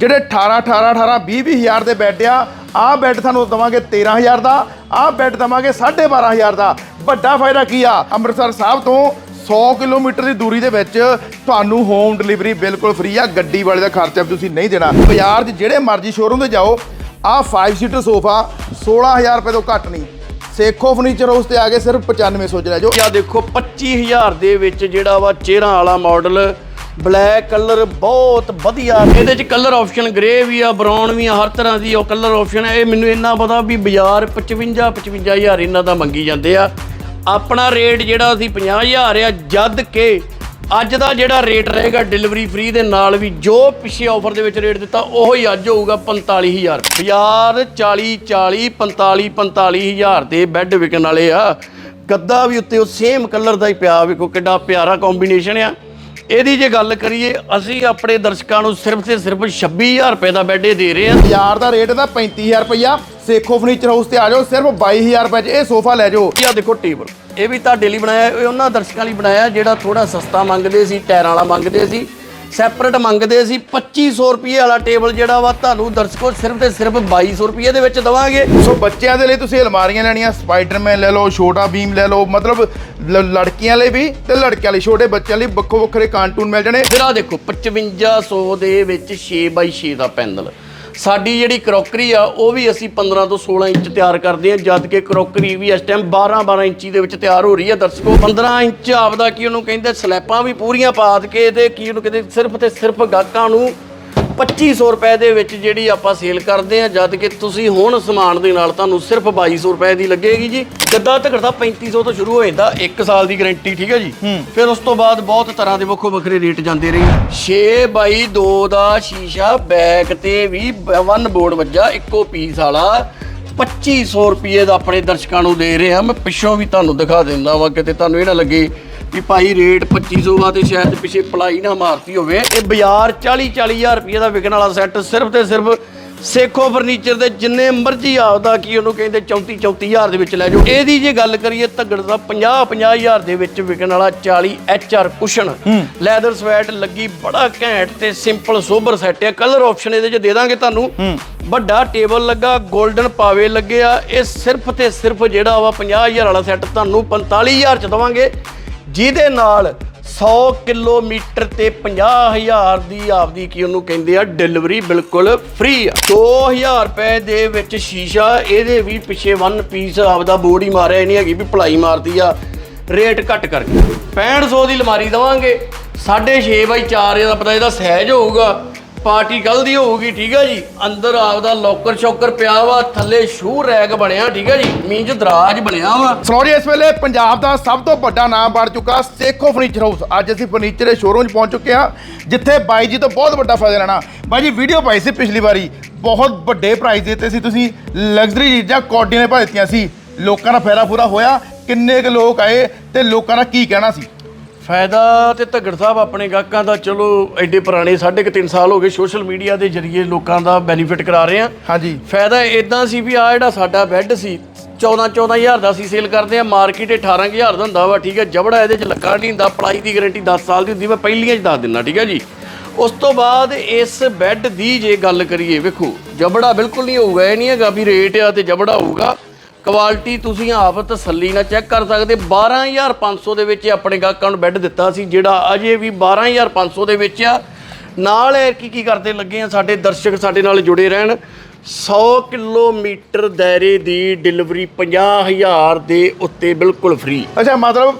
ਜਿਹੜੇ 18 18 18 20 20 ਹਜ਼ਾਰ ਦੇ ਬੈੱਡ ਆ, ਆਹ ਬੈੱਡ ਤੁਹਾਨੂੰ ਦਵਾਂਗੇ 13000 ਦਾ, ਆਹ ਬੈੱਡ ਦਵਾਂਗੇ 12500 ਦਾ। ਵੱਡਾ ਫਾਇਦਾ ਕੀ ਆ? ਅੰਮ੍ਰਿਤਸਰ ਸਾਹਿਬ ਤੋਂ 100 ਕਿਲੋਮੀਟਰ ਦੀ ਦੂਰੀ ਦੇ ਵਿੱਚ ਤੁਹਾਨੂੰ ਹੋਮ ਡਿਲੀਵਰੀ ਬਿਲਕੁਲ ਫ੍ਰੀ ਆ। ਗੱਡੀ ਵਾਲੇ ਦਾ ਖਰਚਾ ਵੀ ਤੁਸੀਂ ਨਹੀਂ ਦੇਣਾ। ਬਾਜ਼ਾਰ 'ਚ ਜਿਹੜੇ ਮਰਜ਼ੀ ਸ਼ੋਰੂਮ ਤੇ ਜਾਓ, ਆਹ 5 ਸੀਟਰ ਸੋਫਾ 16000 ਰੁਪਏ ਤੋਂ ਘੱਟ ਨਹੀਂ। ਸੇਖੋ ਫਰਨੀਚਰ ਹਾਊਸ ਤੇ ਆ ਕੇ ਸਿਰਫ 9500 ਚ ਲੈ ਜਾਓ। ਆ ਦੇਖੋ 25000 ਦੇ ਵਿੱਚ ਜਿਹੜਾ ਵਾ ਚਿਹਰਾ ਵਾਲਾ ਮਾਡਲ ਬਲੈਕ ਕਲਰ ਬਹੁਤ ਵਧੀਆ ਇਹਦੇ ਚ ਕਲਰ ਆਪਸ਼ਨ ਗ੍ਰੇ ਵੀ ਆ ਬਰਾਊਨ ਵੀ ਆ, ਹਰ ਤਰ੍ਹਾਂ ਦੀ ਉਹ ਕਲਰ ਆਪਸ਼ਨ ਹੈ ਇਹ ਮੈਨੂੰ ਇੰਨਾ ਪਤਾ ਵੀ ਬਾਜ਼ਾਰ 55 55000 ਇਹਨਾਂ ਦਾ ਮੰਗੀ ਜਾਂਦੇ ਆ। ਆਪਣਾ ਰੇਟ ਜਿਹੜਾ ਅਸੀਂ 50000 ਆ, ਜਦ ਕਿ ਅੱਜ ਦਾ ਜਿਹੜਾ ਰੇਟ ਰਹੇਗਾ ਡਿਲੀਵਰੀ ਫ੍ਰੀ ਦੇ ਨਾਲ ਵੀ ਜੋ ਪਿਛੇ ਆਫਰ ਦੇ ਵਿੱਚ ਰੇਟ ਦਿੱਤਾ, ਉਹ ਹੀ ਅੱਜ ਹੋਊਗਾ 45000 ਬਾਜ਼ਾਰ 40 40 45 45000 ਦੇ ਬੈੱਡ ਵਿਕਣ ਵਾਲੇ ਆ। ਗੱਦਾ ਵੀ ਉੱਤੇ ਉਹ ਸੇਮ ਕਲਰ ਦਾ ਹੀ ਪਿਆ, ਵੇਖੋ ਕਿੱਡਾ ਪਿਆਰਾ ਕੰਬੀਨੇਸ਼ਨ ਆ। ਇਹਦੀ ਜੇ ਗੱਲ ਕਰੀਏ ਅਸੀਂ ਆਪਣੇ ਦਰਸ਼ਕਾਂ ਨੂੰ ਸਿਰਫ ਤੇ ਸਿਰਫ 26000 ਰੁਪਏ ਦਾ ਬੈੱਡ ਦੇ ਰਹੇ ਹਾਂ। ਬਾਜ਼ਾਰ ਦਾ ਰੇਟ ਦਾ 35000 ਰੁਪਇਆ ਸੇਖੋ ਫਰਨੀਚਰ ਹਾਊਸ ਤੇ ਆ ਜਾਓ ਸਿਰਫ 22000 ਰੁਪਏ 'ਚ ਇਹ ਸੋਫਾ ਲੈ ਜਾਓ। ਇਹ ਦੇਖੋ ਟੇਬਲ। ਇਹ ਵੀ ਤੁਹਾਡੇ ਲਈ ਬਣਾਇਆ ਇਹ ਉਹਨਾਂ ਦਰਸ਼ਕਾਂ ਲਈ ਬਣਾਇਆ ਜਿਹੜਾ ਥੋੜਾ ਸਸਤਾ ਮੰਗਦੇ ਸੀ ਟਾਇਰਾਂ ਵਾਲਾ ਮੰਗਦੇ ਸੀ। ਸੈਪਰੇਟ ਮੰਗਦੇ ਸੀ 2500 ਰੁਪਏ ਵਾਲਾ ਟੇਬਲ ਜਿਹੜਾ ਵਾ ਤੁਹਾਨੂੰ ਦਰਸ਼ਕੋ ਸਿਰਫ ਤੇ ਸਿਰਫ 2200 ਰੁਪਏ ਦੇ ਵਿੱਚ ਦਵਾਂਗੇ। ਸੋ ਬੱਚਿਆਂ ਦੇ ਲਈ ਤੁਸੀਂ ਅਲਮਾਰੀਆਂ ਲੈਣੀਆਂ ਸਪਾਈਡਰਮੈਨ ਲੈ ਲਓ ਛੋਟਾ ਬੀਮ ਲੈ ਲਓ ਮਤਲਬ ਲੜਕੀਆਂ ਲਈ ਵੀ ਤੇ ਲੜਕਿਆਂ ਲਈ ਛੋਟੇ ਬੱਚਿਆਂ ਲਈ ਵੱਖੋ ਵੱਖਰੇ ਕਾਰਟੂਨ ਮਿਲ ਜਾਣੇ। ਫਿਰ ਆ ਦੇਖੋ 5500 ਦੇ ਵਿੱਚ 6x6 ਦਾ ਪੈਨਲ। ਸਾਡੀ ਜਿਹੜੀ ਕਰੋਕਰੀ ਆ, ਉਹ ਵੀ ਅਸੀਂ 15 ਤੋਂ 16 ਇੰਚ ਤਿਆਰ ਕਰਦੇ ਹਾਂ, ਜਦ ਕਿ ਕਰੋਕਰੀ ਵੀ ਇਸ ਟਾਈਮ 12 12 ਇੰਚੀ ਦੇ ਵਿੱਚ ਤਿਆਰ ਹੋ ਰਹੀ ਹੈ ਦਰਸ਼ਕੋ। 15 ਇੰਚ ਆਪਦਾ ਕੀ ਉਹਨੂੰ ਕਹਿੰਦੇ, ਸਲੈਪਾਂ ਵੀ ਪੂਰੀਆਂ ਪਾ ਕੇ ਤੇ ਕੀ ਉਹਨੂੰ ਕਹਿੰਦੇ, ਸਿਰਫ ਤੇ ਸਿਰਫ ਗਾਹਕਾਂ ਨੂੰ 2500 ਰੁਪਏ ਦੇ ਵਿੱਚ ਜਿਹੜੀ ਆਪਾਂ ਸੇਲ ਕਰਦੇ ਆ ਜਦ ਕਿ ਤੁਸੀਂ ਹੁਣ ਸਮਾਨ ਦੇ ਨਾਲ ਤੁਹਾਨੂੰ ਸਿਰਫ 2200 ਰੁਪਏ ਦੀ ਲੱਗੇਗੀ ਜੀ। ਗੱਦਾ ਤਕੜਾ 3500 ਤੋਂ ਸ਼ੁਰੂ ਹੋ ਜਾਂਦਾ 1 ਸਾਲ ਦੀ ਗਾਰੰਟੀ ਠੀਕ ਹੈ ਜੀ? ਫਿਰ ਉਸ ਤੋਂ ਬਾਅਦ ਬਹੁਤ ਤਰ੍ਹਾਂ ਦੇ ਵੱਖੋ ਵੱਖਰੇ ਰੇਟ ਜਾਂਦੇ ਰਹੇ। 6 ਬਾਈ 2 ਦਾ ਸ਼ੀਸ਼ਾ ਬੈਕ ਤੇ ਵੀ ਵਨ ਬੋਰਡ ਵੱਜਾ ਇੱਕੋ ਪੀਸ ਵਾਲਾ। 2500 ਰੁਪਏ ਦਾ ਆਪਣੇ ਦਰਸ਼ਕਾਂ ਨੂੰ ਦੇ ਰਹੇ ਹਾਂ ਮੈਂ ਪਿੱਛੋਂ ਵੀ ਤੁਹਾਨੂੰ ਦਿਖਾ ਦਿੰਦਾ ਵਾਂ ਕਿਤੇ ਤੁਹਾਨੂੰ ਇਹ ਨਾ ਲੱਗੇ ਵੀ ਭਾਈ ਰੇਟ 2500 ਆ ਤੇ ਸ਼ਾਇਦ ਪਿੱਛੇ ਪਲਾਈ ਨਾ ਮਾਰਤੀ ਹੋਵੇ। ਇਹ ਬਾਜ਼ਾਰ 40 40000 ਰੁਪਏ ਦਾ ਵਿਕਣ ਵਾਲਾ ਸੈੱਟ ਸਿਰਫ ਤੇ ਸਿਰਫ ਸੇਖੋ ਫਰਨੀਚਰ ਦੇ ਜਿੰਨੇ ਮਰਜ਼ੀ ਆਪਦਾ ਕੀ ਉਹਨੂੰ ਕਹਿੰਦੇ 34 34000 ਦੇ ਵਿੱਚ ਲੈ ਜਾਓ। ਇਹਦੀ ਜੇ ਗੱਲ ਕਰੀਏ ਧੱਗੜ ਦਾ 50 50000 ਦੇ ਵਿੱਚ ਵਿਕਣ ਵਾਲਾ 40 HR ਕੁਸ਼ਨ। ਲੈਦਰ ਸਵੈਟ ਲੱਗੀ ਬੜਾ ਘੈਂਟ ਤੇ ਸਿੰਪਲ ਸੋਬਰ ਸੈੱਟ ਹੈ। ਕਲਰ ਆਪਸ਼ਨ ਇਹਦੇ ਚ ਦੇ ਦਾਂਗੇ ਤੁਹਾਨੂੰ। ਵੱਡਾ ਟੇਬਲ ਲੱਗਾ 골ਡਨ ਪਾਵੇ ਲੱਗੇ ਆ ਇਹ ਸਿਰਫ ਤੇ ਸਿਰਫ ਜਿਹੜਾ ਵਾ 50000 ਵਾਲਾ ਸੈੱਟ ਤੁਹਾਨੂੰ 45000 ਚ ਦਵਾਂਗੇ। ਜਿਹਦੇ ਨਾਲ 100 ਕਿਲੋਮੀਟਰ ਤੇ 50000 ਦੀ ਆਪਦੀ ਕੀ ਉਹਨੂੰ ਕਹਿੰਦੇ ਆ ਡਿਲੀਵਰੀ ਬਿਲਕੁਲ ਫ੍ਰੀ ਆ। 2000 ਰੁਪਏ ਦੇ ਵਿੱਚ ਸ਼ੀਸ਼ਾ, ਇਹਦੇ ਵੀ ਪਿੱਛੇ ਵਨ ਪੀਸ ਆਪਦਾ ਬੋਰਡ ਹੀ ਮਾਰਿਆ, ਇਹ ਨਹੀਂ ਹੈਗੀ ਵੀ ਭਲਾਈ ਮਾਰਦੀ ਆ ਰੇਟ ਘੱਟ ਕਰਕੇ। 6500 ਦੀ ਅਲਮਾਰੀ ਦਵਾਂਗੇ 6.5 ਬਾਈ 4 ਦਾ ਪਤਾ ਇਹਦਾ ਸਹਿਜ ਹੋਊਗਾ। ਪਾਰਟੀ ਕੱਲ ਦੀ ਹੋਊਗੀ, ਠੀਕ ਆ ਜੀ। ਅੰਦਰ ਆਪਦਾ ਲੋਕਰ ਸ਼ੌਕਰ ਪਿਆ ਵਾ, ਥੱਲੇ ਸ਼ੂ ਰੈਕ ਬਣਿਆ, ਠੀਕ ਹੈ ਜੀ। ਮੀਂਜ ਦਰਾਜ ਬਣਿਆ ਵਾ। ਸੁਣੋ ਜੀ, ਇਸ ਵੇਲੇ ਪੰਜਾਬ ਦਾ ਸਭ ਤੋਂ ਵੱਡਾ ਨਾਮ ਬਣ ਚੁੱਕਾ ਸੇਖੋ ਫਰਨੀਚਰ ਹਾਊਸ ਅੱਜ ਅਸੀਂ ਫਰਨੀਚਰ ਦੇ ਸ਼ੋਰੂਮ 'ਚ ਪਹੁੰਚ ਚੁੱਕੇ ਹਾਂ, ਜਿੱਥੇ ਬਾਈ ਜੀ ਤੋਂ ਬਹੁਤ ਵੱਡਾ ਫਾਇਦਾ ਲੈਣਾ। ਬਾਈ ਜੀ ਵੀਡੀਓ ਪਾਈ ਸੀ ਪਿਛਲੀ ਵਾਰੀ। ਬਹੁਤ ਵੱਡੇ ਪ੍ਰਾਈਸ ਦਿੱਤੇ ਸੀ। ਤੁਸੀਂ ਲਗਜ਼ਰੀ ਚੀਜ਼ਾਂ ਕੋਡੀ ਨੇ ਪਾ ਦਿੱਤੀਆਂ ਸੀ। ਲੋਕਾਂ ਦਾ ਫਾਇਦਾ ਪੂਰਾ ਹੋਇਆ। ਕਿੰਨੇ ਕੁ ਲੋਕ ਆਏ ਤੇ ਲੋਕਾਂ ਦਾ ਕੀ ਕਹਿਣਾ ਸੀ? ਫਾਇਦਾ ਤੇ ਧੱਗੜ ਸਾਹਿਬ ਆਪਣੇ ਗਾਹਕਾਂ ਦਾ ਚਲੋ ਐਡੇ ਪੁਰਾਣੇ ਸਾਢੇ ਕੁ ਤਿੰਨ ਸਾਲ ਹੋ ਗਏ ਸੋਸ਼ਲ ਮੀਡੀਆ ਦੇ ਜ਼ਰੀਏ ਲੋਕਾਂ ਦਾ ਬੈਨੀਫਿਟ ਕਰਾ ਰਹੇ ਆ ਹਾਂਜੀ। ਫਾਇਦਾ ਇਦਾਂ ਸੀ ਵੀ ਆ ਜਿਹੜਾ ਸਾਡਾ ਬੈੱਡ ਸੀ 14 14000 ਦਾ ਅਸੀਂ ਸੇਲ ਕਰਦੇ ਆ ਮਾਰਕੀਟ 18000 ਦਾ ਹੁੰਦਾ ਵਾ ਠੀਕ ਹੈ ਜਬੜਾ ਇਹਦੇ ਚ ਲੱਗਾ ਨਹੀਂ ਹੁੰਦਾ ਪਲਾਈ ਦੀ ਗਾਰੰਟੀ 10 ਸਾਲ ਦੀ ਹੁੰਦੀ ਮੈਂ ਪਹਿਲੀਆਂ ਚ ਦੱਸ ਦਿੰਦਾ ਠੀਕ ਹੈ ਜੀ। ਉਸ ਤੋਂ ਬਾਅਦ ਇਸ ਬੈੱਡ ਦੀ ਜੇ ਗੱਲ ਕਰੀਏ ਵੇਖੋ ਜਬੜਾ ਬਿਲਕੁਲ ਨਹੀਂ ਹੋਊਗਾ ਇਹ ਨਹੀਂ ਹੈਗਾ ਵੀ ਰੇਟ ਆ ਤੇ ਜਬੜਾ ਹੋਊਗਾ। ਕੁਆਲਿਟੀ ਤੁਸੀਂ ਆਪ ਤਸੱਲੀ ਨਾਲ ਚੈੱਕ ਕਰ ਸਕਦੇ। 12500 ਦੇ ਵਿੱਚ ਆਪਣੇ ਗਾਹਕਾਂ ਨੂੰ ਬੈੱਡ ਦਿੱਤਾ ਸੀ, ਜਿਹੜਾ ਅਜੇ ਵੀ 12500 ਦੇ ਵਿੱਚ ਆ। ਨਾਲ ਇਹ ਕੀ ਕੀ ਕਰਦੇ ਲੱਗੇ ਆ ਸਾਡੇ ਦਰਸ਼ਕ ਸਾਡੇ ਨਾਲ ਜੁੜੇ ਰਹਿਣ। 100 ਕਿਲੋਮੀਟਰ ਦਾਇਰੇ ਦੀ ਡਿਲੀਵਰੀ 50000 ਦੇ ਉੱਤੇ ਬਿਲਕੁਲ ਫ੍ਰੀ। ਅੱਛਾ, ਮਤਲਬ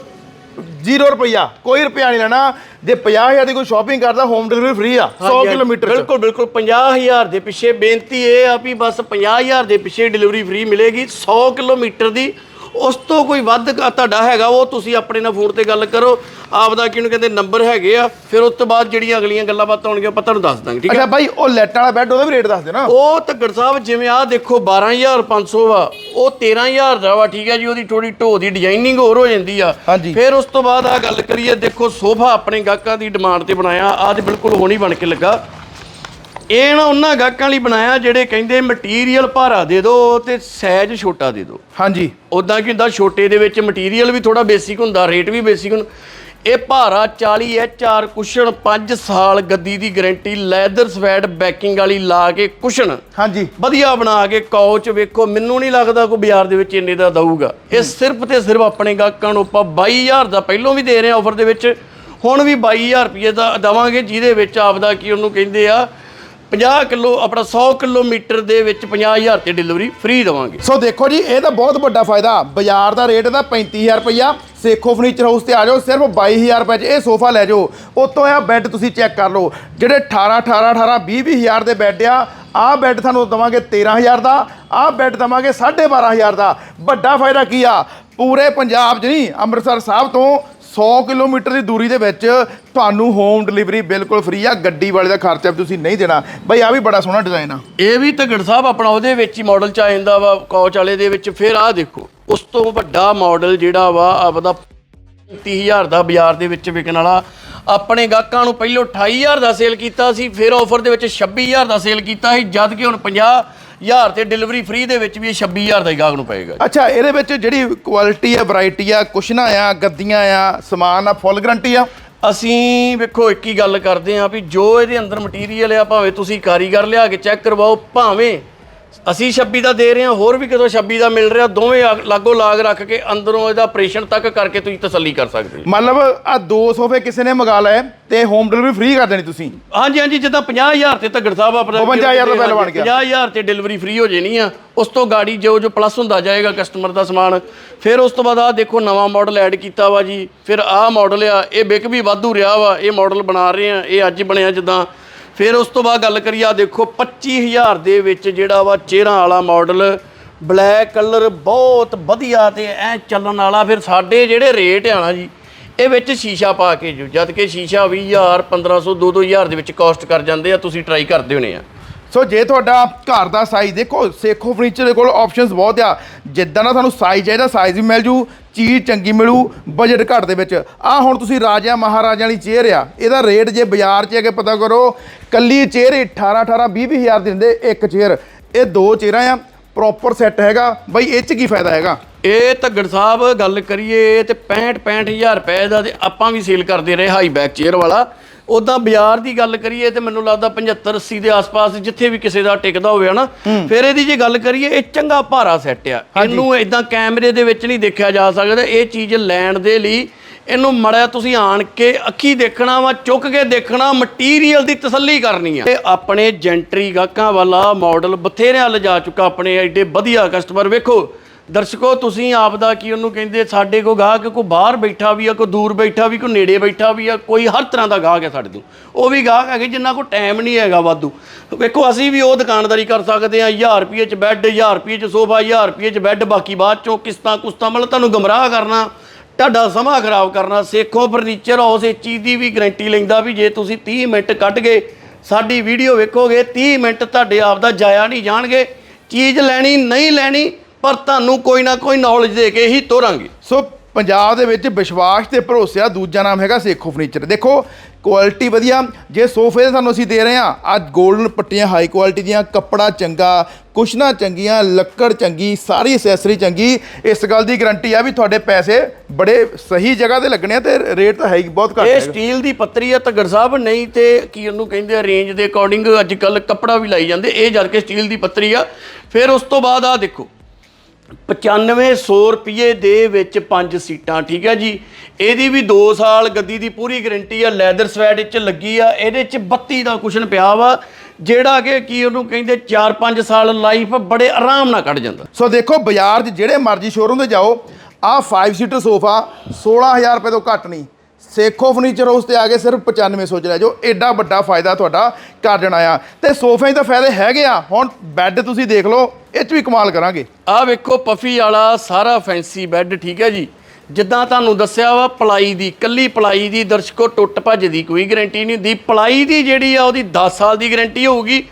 0 ਰੁਪਈਆ ਕੋਈ ਰੁਪਿਆ ਨਹੀਂ ਲੈਣਾ। ਜੇ 50000 ਦੀ ਕੋਈ ਸ਼ਾਪਿੰਗ ਕਰਦਾ ਹੋਮ ਡਿਲੀਵਰੀ ਫ੍ਰੀ ਆ 100 ਕਿਲੋਮੀਟਰ 'ਚ। ਬਿਲਕੁਲ ਬਿਲਕੁਲ 50000 ਦੇ ਪਿੱਛੇ ਬੇਨਤੀ ਇਹ ਆ ਵੀ ਬਸ 50000 ਦੇ ਪਿੱਛੇ ਡਿਲੀਵਰੀ ਫ੍ਰੀ ਮਿਲੇਗੀ। 100 ਕਿਲੋਮੀਟਰ ਦੀ ਉਸ ਤੋਂ ਕੋਈ ਵੱਧ ਤੁਹਾਡਾ ਹੈਗਾ ਉਹ ਤੁਸੀਂ ਆਪਣੇ ਨਾਲ ਫੋਨ ਤੇ ਗੱਲ ਕਰੋ। ਆਪਦਾ ਕਿਹਨੂੰ ਕਹਿੰਦੇ ਨੰਬਰ ਹੈਗੇ ਆ ਫਿਰ ਉਸ ਤੋਂ ਬਾਅਦ ਜਿਹੜੀਆਂ ਅਗਲੀਆਂ ਗੱਲਾਂ ਬਾਤਾਂ ਹੋਣਗੀਆਂ ਆਪਾਂ ਤੁਹਾਨੂੰ ਦੱਸ ਦਾਂਗੇ ਠੀਕ ਹੈ ਅੱਛਾ ਬਾਈ ਉਹ ਲੈਟਾਂ ਵਾਲਾ ਬੈੱਡ ਉਹਦਾ ਵੀ ਰੇਟ ਦੱਸ ਦੇ ਨਾ ਉਹ ਧੱਗੜ ਸਾਹਿਬ ਜਿਵੇਂ ਆਹ ਦੇਖੋ 12500 ਵਾ ਉਹ 13000 ਦਾ ਵਾ ਠੀਕ ਹੈ ਜੀ ਉਹਦੀ ਥੋੜੀ ਢੋ ਦੀ ਡਿਜ਼ਾਈਨਿੰਗ ਹੋਰ ਹੋ ਜਾਂਦੀ ਆ। ਹਾਂਜੀ। ਫਿਰ ਉਸ ਤੋਂ ਬਾਅਦ ਆ ਗੱਲ ਕਰੀਏ ਦੇਖੋ ਸੋਫਾ ਆਪਣੇ ਗਾਹਕਾਂ ਦੀ ਡਿਮਾਂਡ ਤੇ ਬਣਾਇਆ ਆਹ ਤੇ ਬਿਲਕੁਲ ਹੋਣੀ ਬਣ ਕੇ ਲੱਗਾ। ਇਹ ਨਾ ਉਹਨਾਂ ਗਾਹਕਾਂ ਲਈ ਬਣਾਇਆ ਜਿਹੜੇ ਕਹਿੰਦੇ ਮਟੀਰੀਅਲ ਭਾਰਾ ਦੇ ਦਿਓ ਤੇ ਸਾਈਜ਼ ਛੋਟਾ ਦੇ ਦਿਓ। ਹਾਂਜੀ। ਉਦਾਂ ਕੀ ਹੁੰਦਾ ਛੋਟੇ ਦੇ ਵਿੱਚ ਮਟੀਰੀਅਲ ਵੀ ਥੋੜਾ ਬੇਸਿਕ ਹੁੰਦਾ ਰੇਟ ਵੀ ਬੇਸਿਕ ਹੁੰਦਾ। ਇਹ ਭਾਰਾ 40 ਐਚਆਰ ਕੁਸ਼ਨ 5 ਸਾਲ ਗੱਦੀ ਦੀ ਗਾਰੰਟੀ ਲੈਦਰ ਸਵੈਡ ਬੈਕਿੰਗ ਵਾਲੀ ਲਾ ਕੇ ਕੁਸ਼ਨ ਹਾਂਜੀ। ਵਧੀਆ ਬਣਾ ਕੇ ਕੌਚ ਵੇਖੋ ਮੈਨੂੰ ਨਹੀਂ ਲੱਗਦਾ ਕੋਈ ਬਾਜ਼ਾਰ ਦੇ ਵਿੱਚ ਇੰਨੇ ਦਾ ਦਊਗਾ। ਇਹ ਸਿਰਫ ਤੇ ਸਿਰਫ ਆਪਣੇ ਗਾਹਕਾਂ ਨੂੰ ਆਪਾਂ 22000 ਦਾ ਪਹਿਲੋਂ ਵੀ ਦੇ ਰਹੇ ਆ ਆਫਰ ਦੇ ਵਿੱਚ। ਹੁਣ ਵੀ 22000 ਰੁਪਏ ਦਾ ਦਵਾਂਗੇ ਜਿਹਦੇ ਵਿੱਚ ਆਪਦਾ ਕੀ ਉਹਨੂੰ ਕਹਿੰਦੇ ਆ 50 ਕਿਲੋ, ਆਪਣਾ 100 ਕਿਲੋਮੀਟਰ ਦੇ ਵਿੱਚ 50000 ਤੇ ਡਿਲੀਵਰੀ ਫ੍ਰੀ ਦਵਾਂਗੇ। ਸੋ ਦੇਖੋ ਜੀ, ਇਹ ਤਾਂ ਬਹੁਤ ਵੱਡਾ ਫਾਇਦਾ। ਬਾਜ਼ਾਰ ਦਾ ਰੇਟ ਇਹਦਾ 35000 ਰੁਪਈਆ। ਸੇਖੋ ਫਰਨੀਚਰ ਹਾਊਸ ਤੇ ਆ ਜਾਓ, ਸਿਰਫ 22000 ਰੁਪਏ 'ਚ ਇਹ ਸੋਫਾ ਲੈ ਜਾਓ। ਉਤੋਂ ਇਹ ਬੈੱਡ ਤੁਸੀਂ ਚੈੱਕ ਕਰ ਲਓ, ਜਿਹੜੇ 18 18 18 20 20000 ਦੇ ਬੈੱਡ ਆ, ਆਹ ਬੈੱਡ ਤੁਹਾਨੂੰ ਦਵਾਂਗੇ 13000 ਦਾ, ਆਹ ਬੈੱਡ ਦਵਾਂਗੇ 12500 ਦਾ। ਵੱਡਾ ਫਾਇਦਾ ਕੀ ਆ? ਪੂਰੇ ਪੰਜਾਬ 'ਚ ਨਹੀਂ, ਅੰਮ੍ਰਿਤਸਰ ਸਾਹਿਬ ਤੋਂ 100 ਕਿਲੋਮੀਟਰ ਦੀ ਦੂਰੀ ਦੇ ਵਿੱਚ ਤੁਹਾਨੂੰ ਹੋਮ ਡਿਲੀਵਰੀ ਬਿਲਕੁਲ ਫ੍ਰੀ ਆ। ਗੱਡੀ ਵਾਲੇ ਦਾ ਖਰਚਾ ਵੀ ਤੁਸੀਂ ਨਹੀਂ ਦੇਣਾ। ਬਈ ਆ ਵੀ ਬੜਾ ਸੋਹਣਾ ਡਿਜ਼ਾਈਨ ਆ। ਇਹ ਵੀ ਧਗੜ ਸਾਹਿਬ ਆਪਣਾ ਉਹਦੇ ਵਿੱਚ ਹੀ ਮਾਡਲ ਚ ਆ ਜਾਂਦਾ ਵਾ ਕੌਚ ਵਾਲੇ ਦੇ ਵਿੱਚ। ਫਿਰ ਆਹ ਦੇਖੋ, ਉਸ ਤੋਂ ਵੱਡਾ ਮਾਡਲ ਜਿਹੜਾ ਵਾ, ਆਪਦਾ 30000 ਦਾ ਬਾਜ਼ਾਰ ਦੇ ਵਿੱਚ ਵਿਕਣ ਵਾਲਾ। ਆਪਣੇ ਗਾਹਕਾਂ ਨੂੰ ਪਹਿਲਾਂ 28000 ਦਾ ਸੇਲ ਕੀਤਾ ਸੀ, ਫਿਰ ਆਫਰ ਦੇ ਵਿੱਚ 26000 ਦਾ ਸੇਲ ਕੀਤਾ ਸੀ। ਜਦ ਕਿ ਹੁਣ 50000 ਤੇ ਡਿਲੀਵਰੀ ਫ੍ਰੀ ਦੇ ਵਿੱਚ ਵੀ ਇਹ 26000 ਦਾ ਹੀ ਗਾਹਕ ਨੂੰ ਪਏਗਾ ਅੱਛਾ ਇਹਦੇ ਵਿੱਚ ਜਿਹੜੀ ਕੁਆਲਿਟੀ ਆ ਵੈਰਾਈਟੀ ਆ ਕੁਸ਼ਨਾਂ ਆ ਗੱਦੀਆਂ ਆ ਸਮਾਨ ਆ ਫੁੱਲ ਗਰੰਟੀ ਆ? ਅਸੀਂ ਵੇਖੋ ਇੱਕ ਹੀ ਗੱਲ ਕਰਦੇ ਆਂ ਵੀ ਜੋ ਇਹਦੇ ਅੰਦਰ ਮਟੀਰੀਅਲ ਆ ਭਾਵੇਂ ਤੁਸੀਂ ਕਾਰੀਗਰ ਲਿਆ ਕੇ ਚੈੱਕ ਕਰਵਾਓ ਭਾਵੇਂ ਅਸੀਂ 26 ਦਾ ਦੇ ਰਹੇ ਹਾਂ ਹੋਰ ਵੀ ਕਿਤੋਂ 26 ਦਾ ਮਿਲ ਰਿਹਾ ਦੋਵੇਂ ਆ- ਲਾਗੋ ਲਾਗ ਰੱਖ ਕੇ ਅੰਦਰੋਂ ਇਹਦਾ ਆਪਰੇਸ਼ਨ ਤੱਕ ਕਰਕੇ ਤੁਸੀਂ ਤਸੱਲੀ ਕਰ ਸਕਦੇ ਹੋ। ਮਤਲਬ ਆ ਦੋ ਸੋਫੇ ਕਿਸੇ ਨੇ ਮੰਗਾ ਲਏ ਤੇ ਹੋਮ ਡਿਲੀਵਰੀ ਫ੍ਰੀ ਕਰ ਦੇਣੀ ਤੁਸੀਂ? ਹਾਂਜੀ ਹਾਂਜੀ ਜਿੱਦਾਂ 50000 ਤੇ ਧੱਗੜ ਸਾਹਿਬ ਆਪਣਾ 52,000 ਦਾ ਬਿੱਲ ਬਣ ਗਿਆ। 50000 ਤੇ ਡਿਲੀਵਰੀ ਫ੍ਰੀ ਹੋ ਜੇਣੀ ਆ। ਉਸ ਤੋਂ ਗਾੜੀ ਜੋ ਜੋ ਪਲੱਸ ਹੁੰਦਾ ਜਾਏਗਾ ਕਸਟਮਰ ਦਾ ਸਮਾਨ। ਫਿਰ ਉਸ ਤੋਂ ਬਾਅਦ ਆ ਦੇਖੋ ਨਵਾਂ ਮਾਡਲ ਐਡ ਕੀਤਾ ਵਾ ਜੀ। ਫਿਰ ਆਹ ਮਾਡਲ ਆ ਇਹ ਬਿਕ ਵੀ ਵਾਧੂ ਰਿਹਾ ਵਾ। ਇਹ ਮਾਡਲ ਬਣਾ ਰਹੇ ਆ ਇਹ ਅੱਜ ਬਣਿਆ ਜਿੱਦਾਂ ਫਿਰ ਉਸ ਤੋਂ ਬਾਅਦ ਗੱਲ ਕਰੀਏ ਆ ਦੇਖੋ 25000 ਦੇ ਵਿੱਚ ਜਿਹੜਾ ਵਾ ਚਿਹਰਾ ਵਾਲਾ ਮਾਡਲ ਬਲੈਕ ਕਲਰ ਬਹੁਤ ਵਧੀਆ ਤੇ ਐ ਚੱਲਣ ਵਾਲਾ। ਫਿਰ ਸਾਡੇ ਜਿਹੜੇ ਰੇਟ ਆ ਨਾ ਜੀ, ਇਹ ਵਿੱਚ ਸ਼ੀਸ਼ਾ ਪਾ ਕੇ ਜੋ, ਜਦ ਕਿ ਸ਼ੀਸ਼ਾ 20000 1500 2-2000 ਦੇ ਵਿੱਚ ਕਾਸਟ ਕਰ ਜਾਂਦੇ ਆ, ਤੁਸੀਂ ਟਰਾਈ ਕਰਦੇ ਹੋਣੇ ਆ। ਸੋ ਜੇ ਤੁਹਾਡਾ ਘਰ ਦਾ ਸਾਈਜ਼ ਦੇਖੋ, ਸੇਖੋ ਫਰਨੀਚਰ ਦੇ ਕੋਲ ਆਪਸ਼ਨਸ ਬਹੁਤ ਆ। ਜਿੱਦਾਂ ਦਾ ਤੁਹਾਨੂੰ ਸਾਈਜ਼ ਚਾਹੀਦਾ ਸਾਈਜ਼ ਵੀ ਮਿਲ ਜੂ ਚੀਜ਼ ਚੰਗੀ ਮਿਲੂ ਬਜਟ ਘੱਟ ਦੇ ਵਿੱਚ। ਆ ਹੁਣ ਤੁਸੀਂ ਰਾਜਿਆਂ ਮਹਾਰਾਜਿਆਂ ਵਾਲੀ ਚੇਅਰ ਆ। ਇਹਦਾ ਰੇਟ ਜੇ ਬਾਜ਼ਾਰ 'ਚ ਆ ਕੇ ਪਤਾ ਕਰੋ, ਕੱਲੀ ਚੇਅਰ 18 18 20 ਹਜ਼ਾਰ ਦੀ ਦਿੰਦੇ, ਇੱਕ ਚੇਅਰ ਇਹ ਦੋ ਚੇਅਰਾਂ ਆ ਪ੍ਰੋਪਰ ਸੈੱਟ ਹੈਗਾ। ਬਈ ਇਹ 'ਚ ਕੀ ਫਾਇਦਾ ਹੈਗਾ? ਇਹ ਧੱਗੜ ਸਾਹਿਬ, ਗੱਲ ਕਰੀਏ ਤੇ 65 65000 ਰੁਪਏ ਦਾ ਤੇ ਆਪਾਂ ਵੀ ਸੇਲ ਕਰਦੇ ਰਹੇ ਹਾਈ ਬੈਕ ਚੇਅਰ ਵਾਲਾ। ਉਦਾਂ ਬਾਜ਼ਾਰ ਦੀ ਗੱਲ ਕਰੀਏ ਤੇ ਮੈਨੂੰ ਲੱਗਦਾ 75 80 ਦੇ ਆਸ-ਪਾਸ ਜਿੱਥੇ ਵੀ ਕਿਸੇ ਦਾ ਟਿਕਦਾ ਹੋਵੇ ਹਨਾ ਫਿਰ ਇਹਦੀ ਜੇ ਗੱਲ ਕਰੀਏ ਇਹ ਚੰਗਾ ਭਾਰਾ ਸੈੱਟ ਆ। ਇਹਨੂੰ ਇਦਾਂ ਕੈਮਰੇ ਦੇ ਵਿੱਚ ਨਹੀਂ ਦੇਖਿਆ ਜਾ ਸਕਦਾ। ਇਹ ਚੀਜ਼ ਲੈਣ ਦੇ ਲਈ ਇਹਨੂੰ ਮੜਿਆ ਤੁਸੀਂ ਆਣ ਕੇ ਅੱਖੀ ਦੇਖਣਾ ਵਾ ਚੁੱਕ ਕੇ ਦੇਖਣਾ ਮਟੀਰੀਅਲ ਦੀ ਤਸੱਲੀ ਕਰਨੀ ਆ। ਇਹ ਆਪਣੇ ਜੈਂਟਰੀ ਗਾਹਕਾਂ ਵਾਲਾ ਮਾਡਲ ਬਥੇਰਿਆਂ ਲਿਜਾ ਚੁੱਕਾ ਆਪਣੇ ਐਡੇ ਵਧੀਆ ਕਸਟਮਰ ਵੇਖੋ। ਦਰਸ਼ਕੋ, ਤੁਸੀਂ ਆਪ ਦਾ ਕੀ ਉਹਨੂੰ ਕਹਿੰਦੇ, ਸਾਡੇ ਕੋ ਗਾਹਕ ਕੋ ਬਾਹਰ ਬੈਠਾ ਵੀ ਆ ਕੋ ਦੂਰ ਬੈਠਾ ਵੀ ਕੋ ਨੇੜੇ ਬੈਠਾ ਵੀ ਆ, ਕੋਈ ਹਰ ਤਰ੍ਹਾਂ ਦਾ ਗਾਹਕ ਹੈ ਸਾਡੇ ਤੋਂ। ਉਹ ਵੀ ਗਾਹਕ ਹੈਗੇ ਜਿੰਨਾ ਕੋ ਟਾਈਮ ਨਹੀਂ ਹੈਗਾ ਵਾਧੂ। ਵੇਖੋ, ਅਸੀਂ ਵੀ ਉਹ ਦੁਕਾਨਦਾਰੀ ਕਰ ਸਕਦੇ ਆ 1000 ਰੁਪਏ ਚ ਬੈੱਡ 1000 ਰੁਪਏ ਚ ਸੋਫਾ 1000 ਰੁਪਏ ਚ ਬੈੱਡ ਬਾਕੀ ਬਾਅਦ ਚੋਂ ਕਿਸ਼ਤਾਂ ਕੁਸ਼ਤਾਂ ਮਤਲਬ ਤੁਹਾਨੂੰ ਗਮਰਾਹ ਕਰਨਾ, ਤੁਹਾਡਾ ਸਮਾਂ ਖਰਾਬ ਕਰਨਾ, ਸੇਖੋ ਫਰਨੀਚਰ ਹਾਊਸ ਇਹ ਚੀਜ਼ ਦੀ ਵੀ ਗਾਰੰਟੀ ਲੈਂਦਾ ਵੀ ਜੇ ਤੁਸੀਂ 30 ਮਿੰਟ ਕੱਢ ਗਏ, ਸਾਡੀ ਵੀਡੀਓ ਵੇਖੋਗੇ 30 ਮਿੰਟ ਤੁਹਾਡੇ ਆਪ ਦਾ ਜਾਇਆ ਨਹੀਂ ਜਾਣਗੇ, ਚੀਜ਼ ਲੈਣੀ, ਨਹੀਂ ਲੈਣੀ ਪਰ ਤੁਹਾਨੂੰ ਕੋਈ ਨਾ ਕੋਈ ਨੌਲੇਜ ਦੇ ਕੇ ਹੀ ਤੋਰਾਂਗੇ। ਸੋ ਪੰਜਾਬ ਦੇ ਵਿੱਚ ਵਿਸ਼ਵਾਸ ਤੇ ਭਰੋਸੇ ਆ ਦੂਜਾ ਨਾਮ ਹੈਗਾ ਸੇਖੋ ਫਰਨੀਚਰ ਦੇਖੋ ਕੁਆਲਿਟੀ ਵਧੀਆ। ਜੇ ਸੋਫੇ ਦੇ ਤੁਹਾਨੂੰ ਅਸੀਂ ਦੇ ਰਹੇ ਹਾਂ ਅੱਜ 골ਡਨ ਪੱਟੀਆਂ ਹਾਈ ਕੁਆਲਿਟੀ ਦੀਆਂ ਕੱਪੜਾ ਚੰਗਾ ਕੁਸ਼ਨਾਂ ਚੰਗੀਆਂ ਲੱਕੜ ਚੰਗੀ ਸਾਰੀ ਐਸੈਸਰੀ ਚੰਗੀ। ਇਸ ਗੱਲ ਦੀ ਗਾਰੰਟੀ ਆ ਵੀ ਤੁਹਾਡੇ ਪੈਸੇ ਬੜੇ ਸਹੀ ਜਗ੍ਹਾ ਤੇ ਲੱਗਣੇ ਆ ਤੇ ਰੇਟ ਤਾਂ ਹੈ ਹੀ ਬਹੁਤ ਘੱਟ ਇਹ ਸਟੀਲ ਦੀ ਪੱਤਰੀ ਆ ਧੱਗੜ ਸਾਹਿਬ ਨਹੀਂ ਤੇ ਕੀ ਉਹਨੂੰ ਕਹਿੰਦੇ ਆ ਰੇਂਜ ਦੇ ਅਕੋਰਡਿੰਗ ਅੱਜ ਕੱਲ ਕੱਪੜਾ ਵੀ ਲਾਈ ਜਾਂਦੇ। ਇਹ ਜਦ ਕਿ ਸਟੀਲ ਦੀ ਪੱਤਰੀ ਆ। ਫਿਰ ਉਸ ਤੋਂ ਬਾਅਦ ਆ ਦੇਖੋ। 9500 ਰੁਪਏ ਦੇ ਵਿੱਚ ਪੰਜ ਸੀਟਾਂ, ਠੀਕ ਹੈ ਜੀ। ਇਹਦੀ ਵੀ 2 ਸਾਲ ਗੱਦੀ ਦੀ ਪੂਰੀ ਗਾਰੰਟੀ ਆ, ਲੈਦਰ ਸਵੈਡ ਵਿੱਚ ਲੱਗੀ ਆ, ਇਹਦੇ ਚ 32 ਦਾ ਕੁਸ਼ਨ ਪਿਆ ਵਾ, ਜਿਹੜਾ ਕਿ ਕੀ ਉਹਨੂੰ ਕਹਿੰਦੇ 4-5 ਸਾਲ ਲਾਈਫ ਬੜੇ ਆਰਾਮ ਨਾਲ ਕੱਢ ਜਾਂਦਾ। ਸੋ ਦੇਖੋ, ਬਾਜ਼ਾਰ 'ਚ ਜਿਹੜੇ ਮਰਜ਼ੀ ਸ਼ੋਰੂਮ ਤੇ ਜਾਓ, ਆਹ 5 ਸੀਟਰ ਸੋਫਾ 16000 ਰੁਪਏ ਤੋਂ ਘੱਟ ਨਹੀਂ। ਸੇਖੋ ਫਰਨੀਚਰ ਹਾਊਸ ਤੇ ਆ ਕੇ ਸਿਰਫ 9500 ਚ ਲੈ ਜਾਓ। ਐਡਾ ਵੱਡਾ ਫਾਇਦਾ ਤੁਹਾਡਾ ਕਰ ਦੇਣਾ ਆ। ਤੇ ਸੋਫਿਆਂ 'ਚ ਤਾਂ ਫਾਇਦੇ ਹੈਗੇ ਆ। ਹੁਣ ਬੈੱਡ ਤੁਸੀਂ ਦੇਖ ਲਓ ਇਹ 'ਚ ਵੀ ਕਮਾਲ ਕਰਾਂਗੇ। ਆਹ ਵੇਖੋ, ਪਫੀ ਵਾਲਾ ਸਾਰਾ ਫੈਂਸੀ ਬੈੱਡ ਠੀਕ ਹੈ ਜੀ? ਜਿੱਦਾਂ ਤੁਹਾਨੂੰ ਦੱਸਿਆ ਵਾ, ਪਲਾਈ ਦੀ, ਕੱਲੀ ਪਲਾਈ ਦੀ ਦਰਸ਼ਕੋ, ਟੁੱਟ ਭੱਜ ਦੀ ਕੋਈ ਗਾਰੰਟੀ ਨਹੀਂ ਹੁੰਦੀ। ਪਲਾਈ ਦੀ ਜਿਹੜੀ ਆ, ਉਹਦੀ 10 ਸਾਲ ਦੀ ਗਾਰੰਟੀ ਹੋਊਗੀ।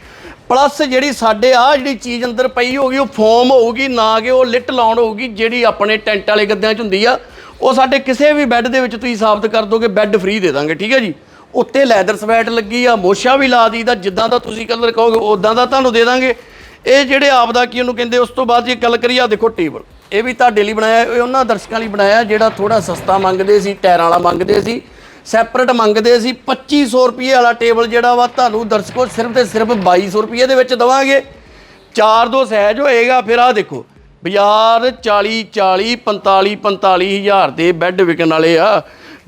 ਪਲੱਸ ਜਿਹੜੀ ਸਾਡੇ ਆ, ਜਿਹੜੀ ਚੀਜ਼ ਅੰਦਰ ਪਈ ਹੋਊਗੀ, ਉਹ ਫੋਮ ਹੋਊਗੀ, ਨਾ ਕਿ ਉਹ ਲਿਟ ਲਾਉਣ ਹੋਊਗੀ, ਜਿਹੜੀ ਆਪਣੇ ਟੈਂਟ ਵਾਲੇ ਗੱਦਿਆਂ 'ਚ ਹੁੰਦੀ ਆ, ਉਹ ਸਾਡੇ ਕਿਸੇ ਵੀ ਬੈੱਡ ਦੇ ਵਿੱਚ ਤੁਸੀਂ ਸਾਬਤ ਕਰ ਦੋਗੇ ਬੈੱਡ ਫ੍ਰੀ ਦੇ ਦਾਂਗੇ, ਠੀਕ ਹੈ ਜੀ? ਉੱਤੇ ਲੈਦਰ ਸਵੈਟ ਲੱਗੀ ਆ, ਮੋਸ਼ਾ ਵੀ ਲਾ ਦੀਦਾ ਜਿੱਦਾਂ ਦਾ ਤੁਸੀਂ ਕਲਰ ਕਹੋਗੇ ਉਦਾਂ ਦਾ ਤੁਹਾਨੂੰ ਦੇ ਦਾਂਗੇ। ਇਹ ਜਿਹੜੇ ਆਪ ਦਾ ਕੀ ਉਹਨੂੰ ਕਹਿੰਦੇ, ਉਸ ਤੋਂ ਬਾਅਦ ਜੇ ਗੱਲ ਕਰੀਏ ਆ ਦੇਖੋ ਟੇਬਲ। ਇਹ ਵੀ ਤੁਹਾਡੇ ਲਈ ਬਣਾਇਆ ਇਹ ਉਹਨਾਂ ਦਰਸ਼ਕਾਂ ਲਈ ਬਣਾਇਆ, ਜਿਹੜਾ ਥੋੜਾ ਸਸਤਾ ਮੰਗਦੇ ਸੀ, ਟਾਇਰਾਂ ਵਾਲਾ ਮੰਗਦੇ ਸੀ, ਸੈਪਰੇਟ ਮੰਗਦੇ ਸੀ 2500 ਰੁਪਏ ਵਾਲਾ ਟੇਬਲ ਜਿਹੜਾ ਵਾ, ਤੁਹਾਨੂੰ ਦਰਸ਼ਕੋ ਸਿਰਫ ਤੇ ਸਿਰਫ 2200 ਰੁਪਏ ਦੇ ਵਿੱਚ ਦਵਾਂਗੇ। ਚਾਰ ਦੋ ਸਹਿਜ ਹੋਏਗਾ, ਫਿਰ ਆਹ ਦੇਖੋ, ਬਾਜ਼ਾਰ 40 40 45 45 ਹਜ਼ਾਰ ਦੇ ਬੈੱਡ ਵਿਕਣ ਵਾਲੇ ਆ।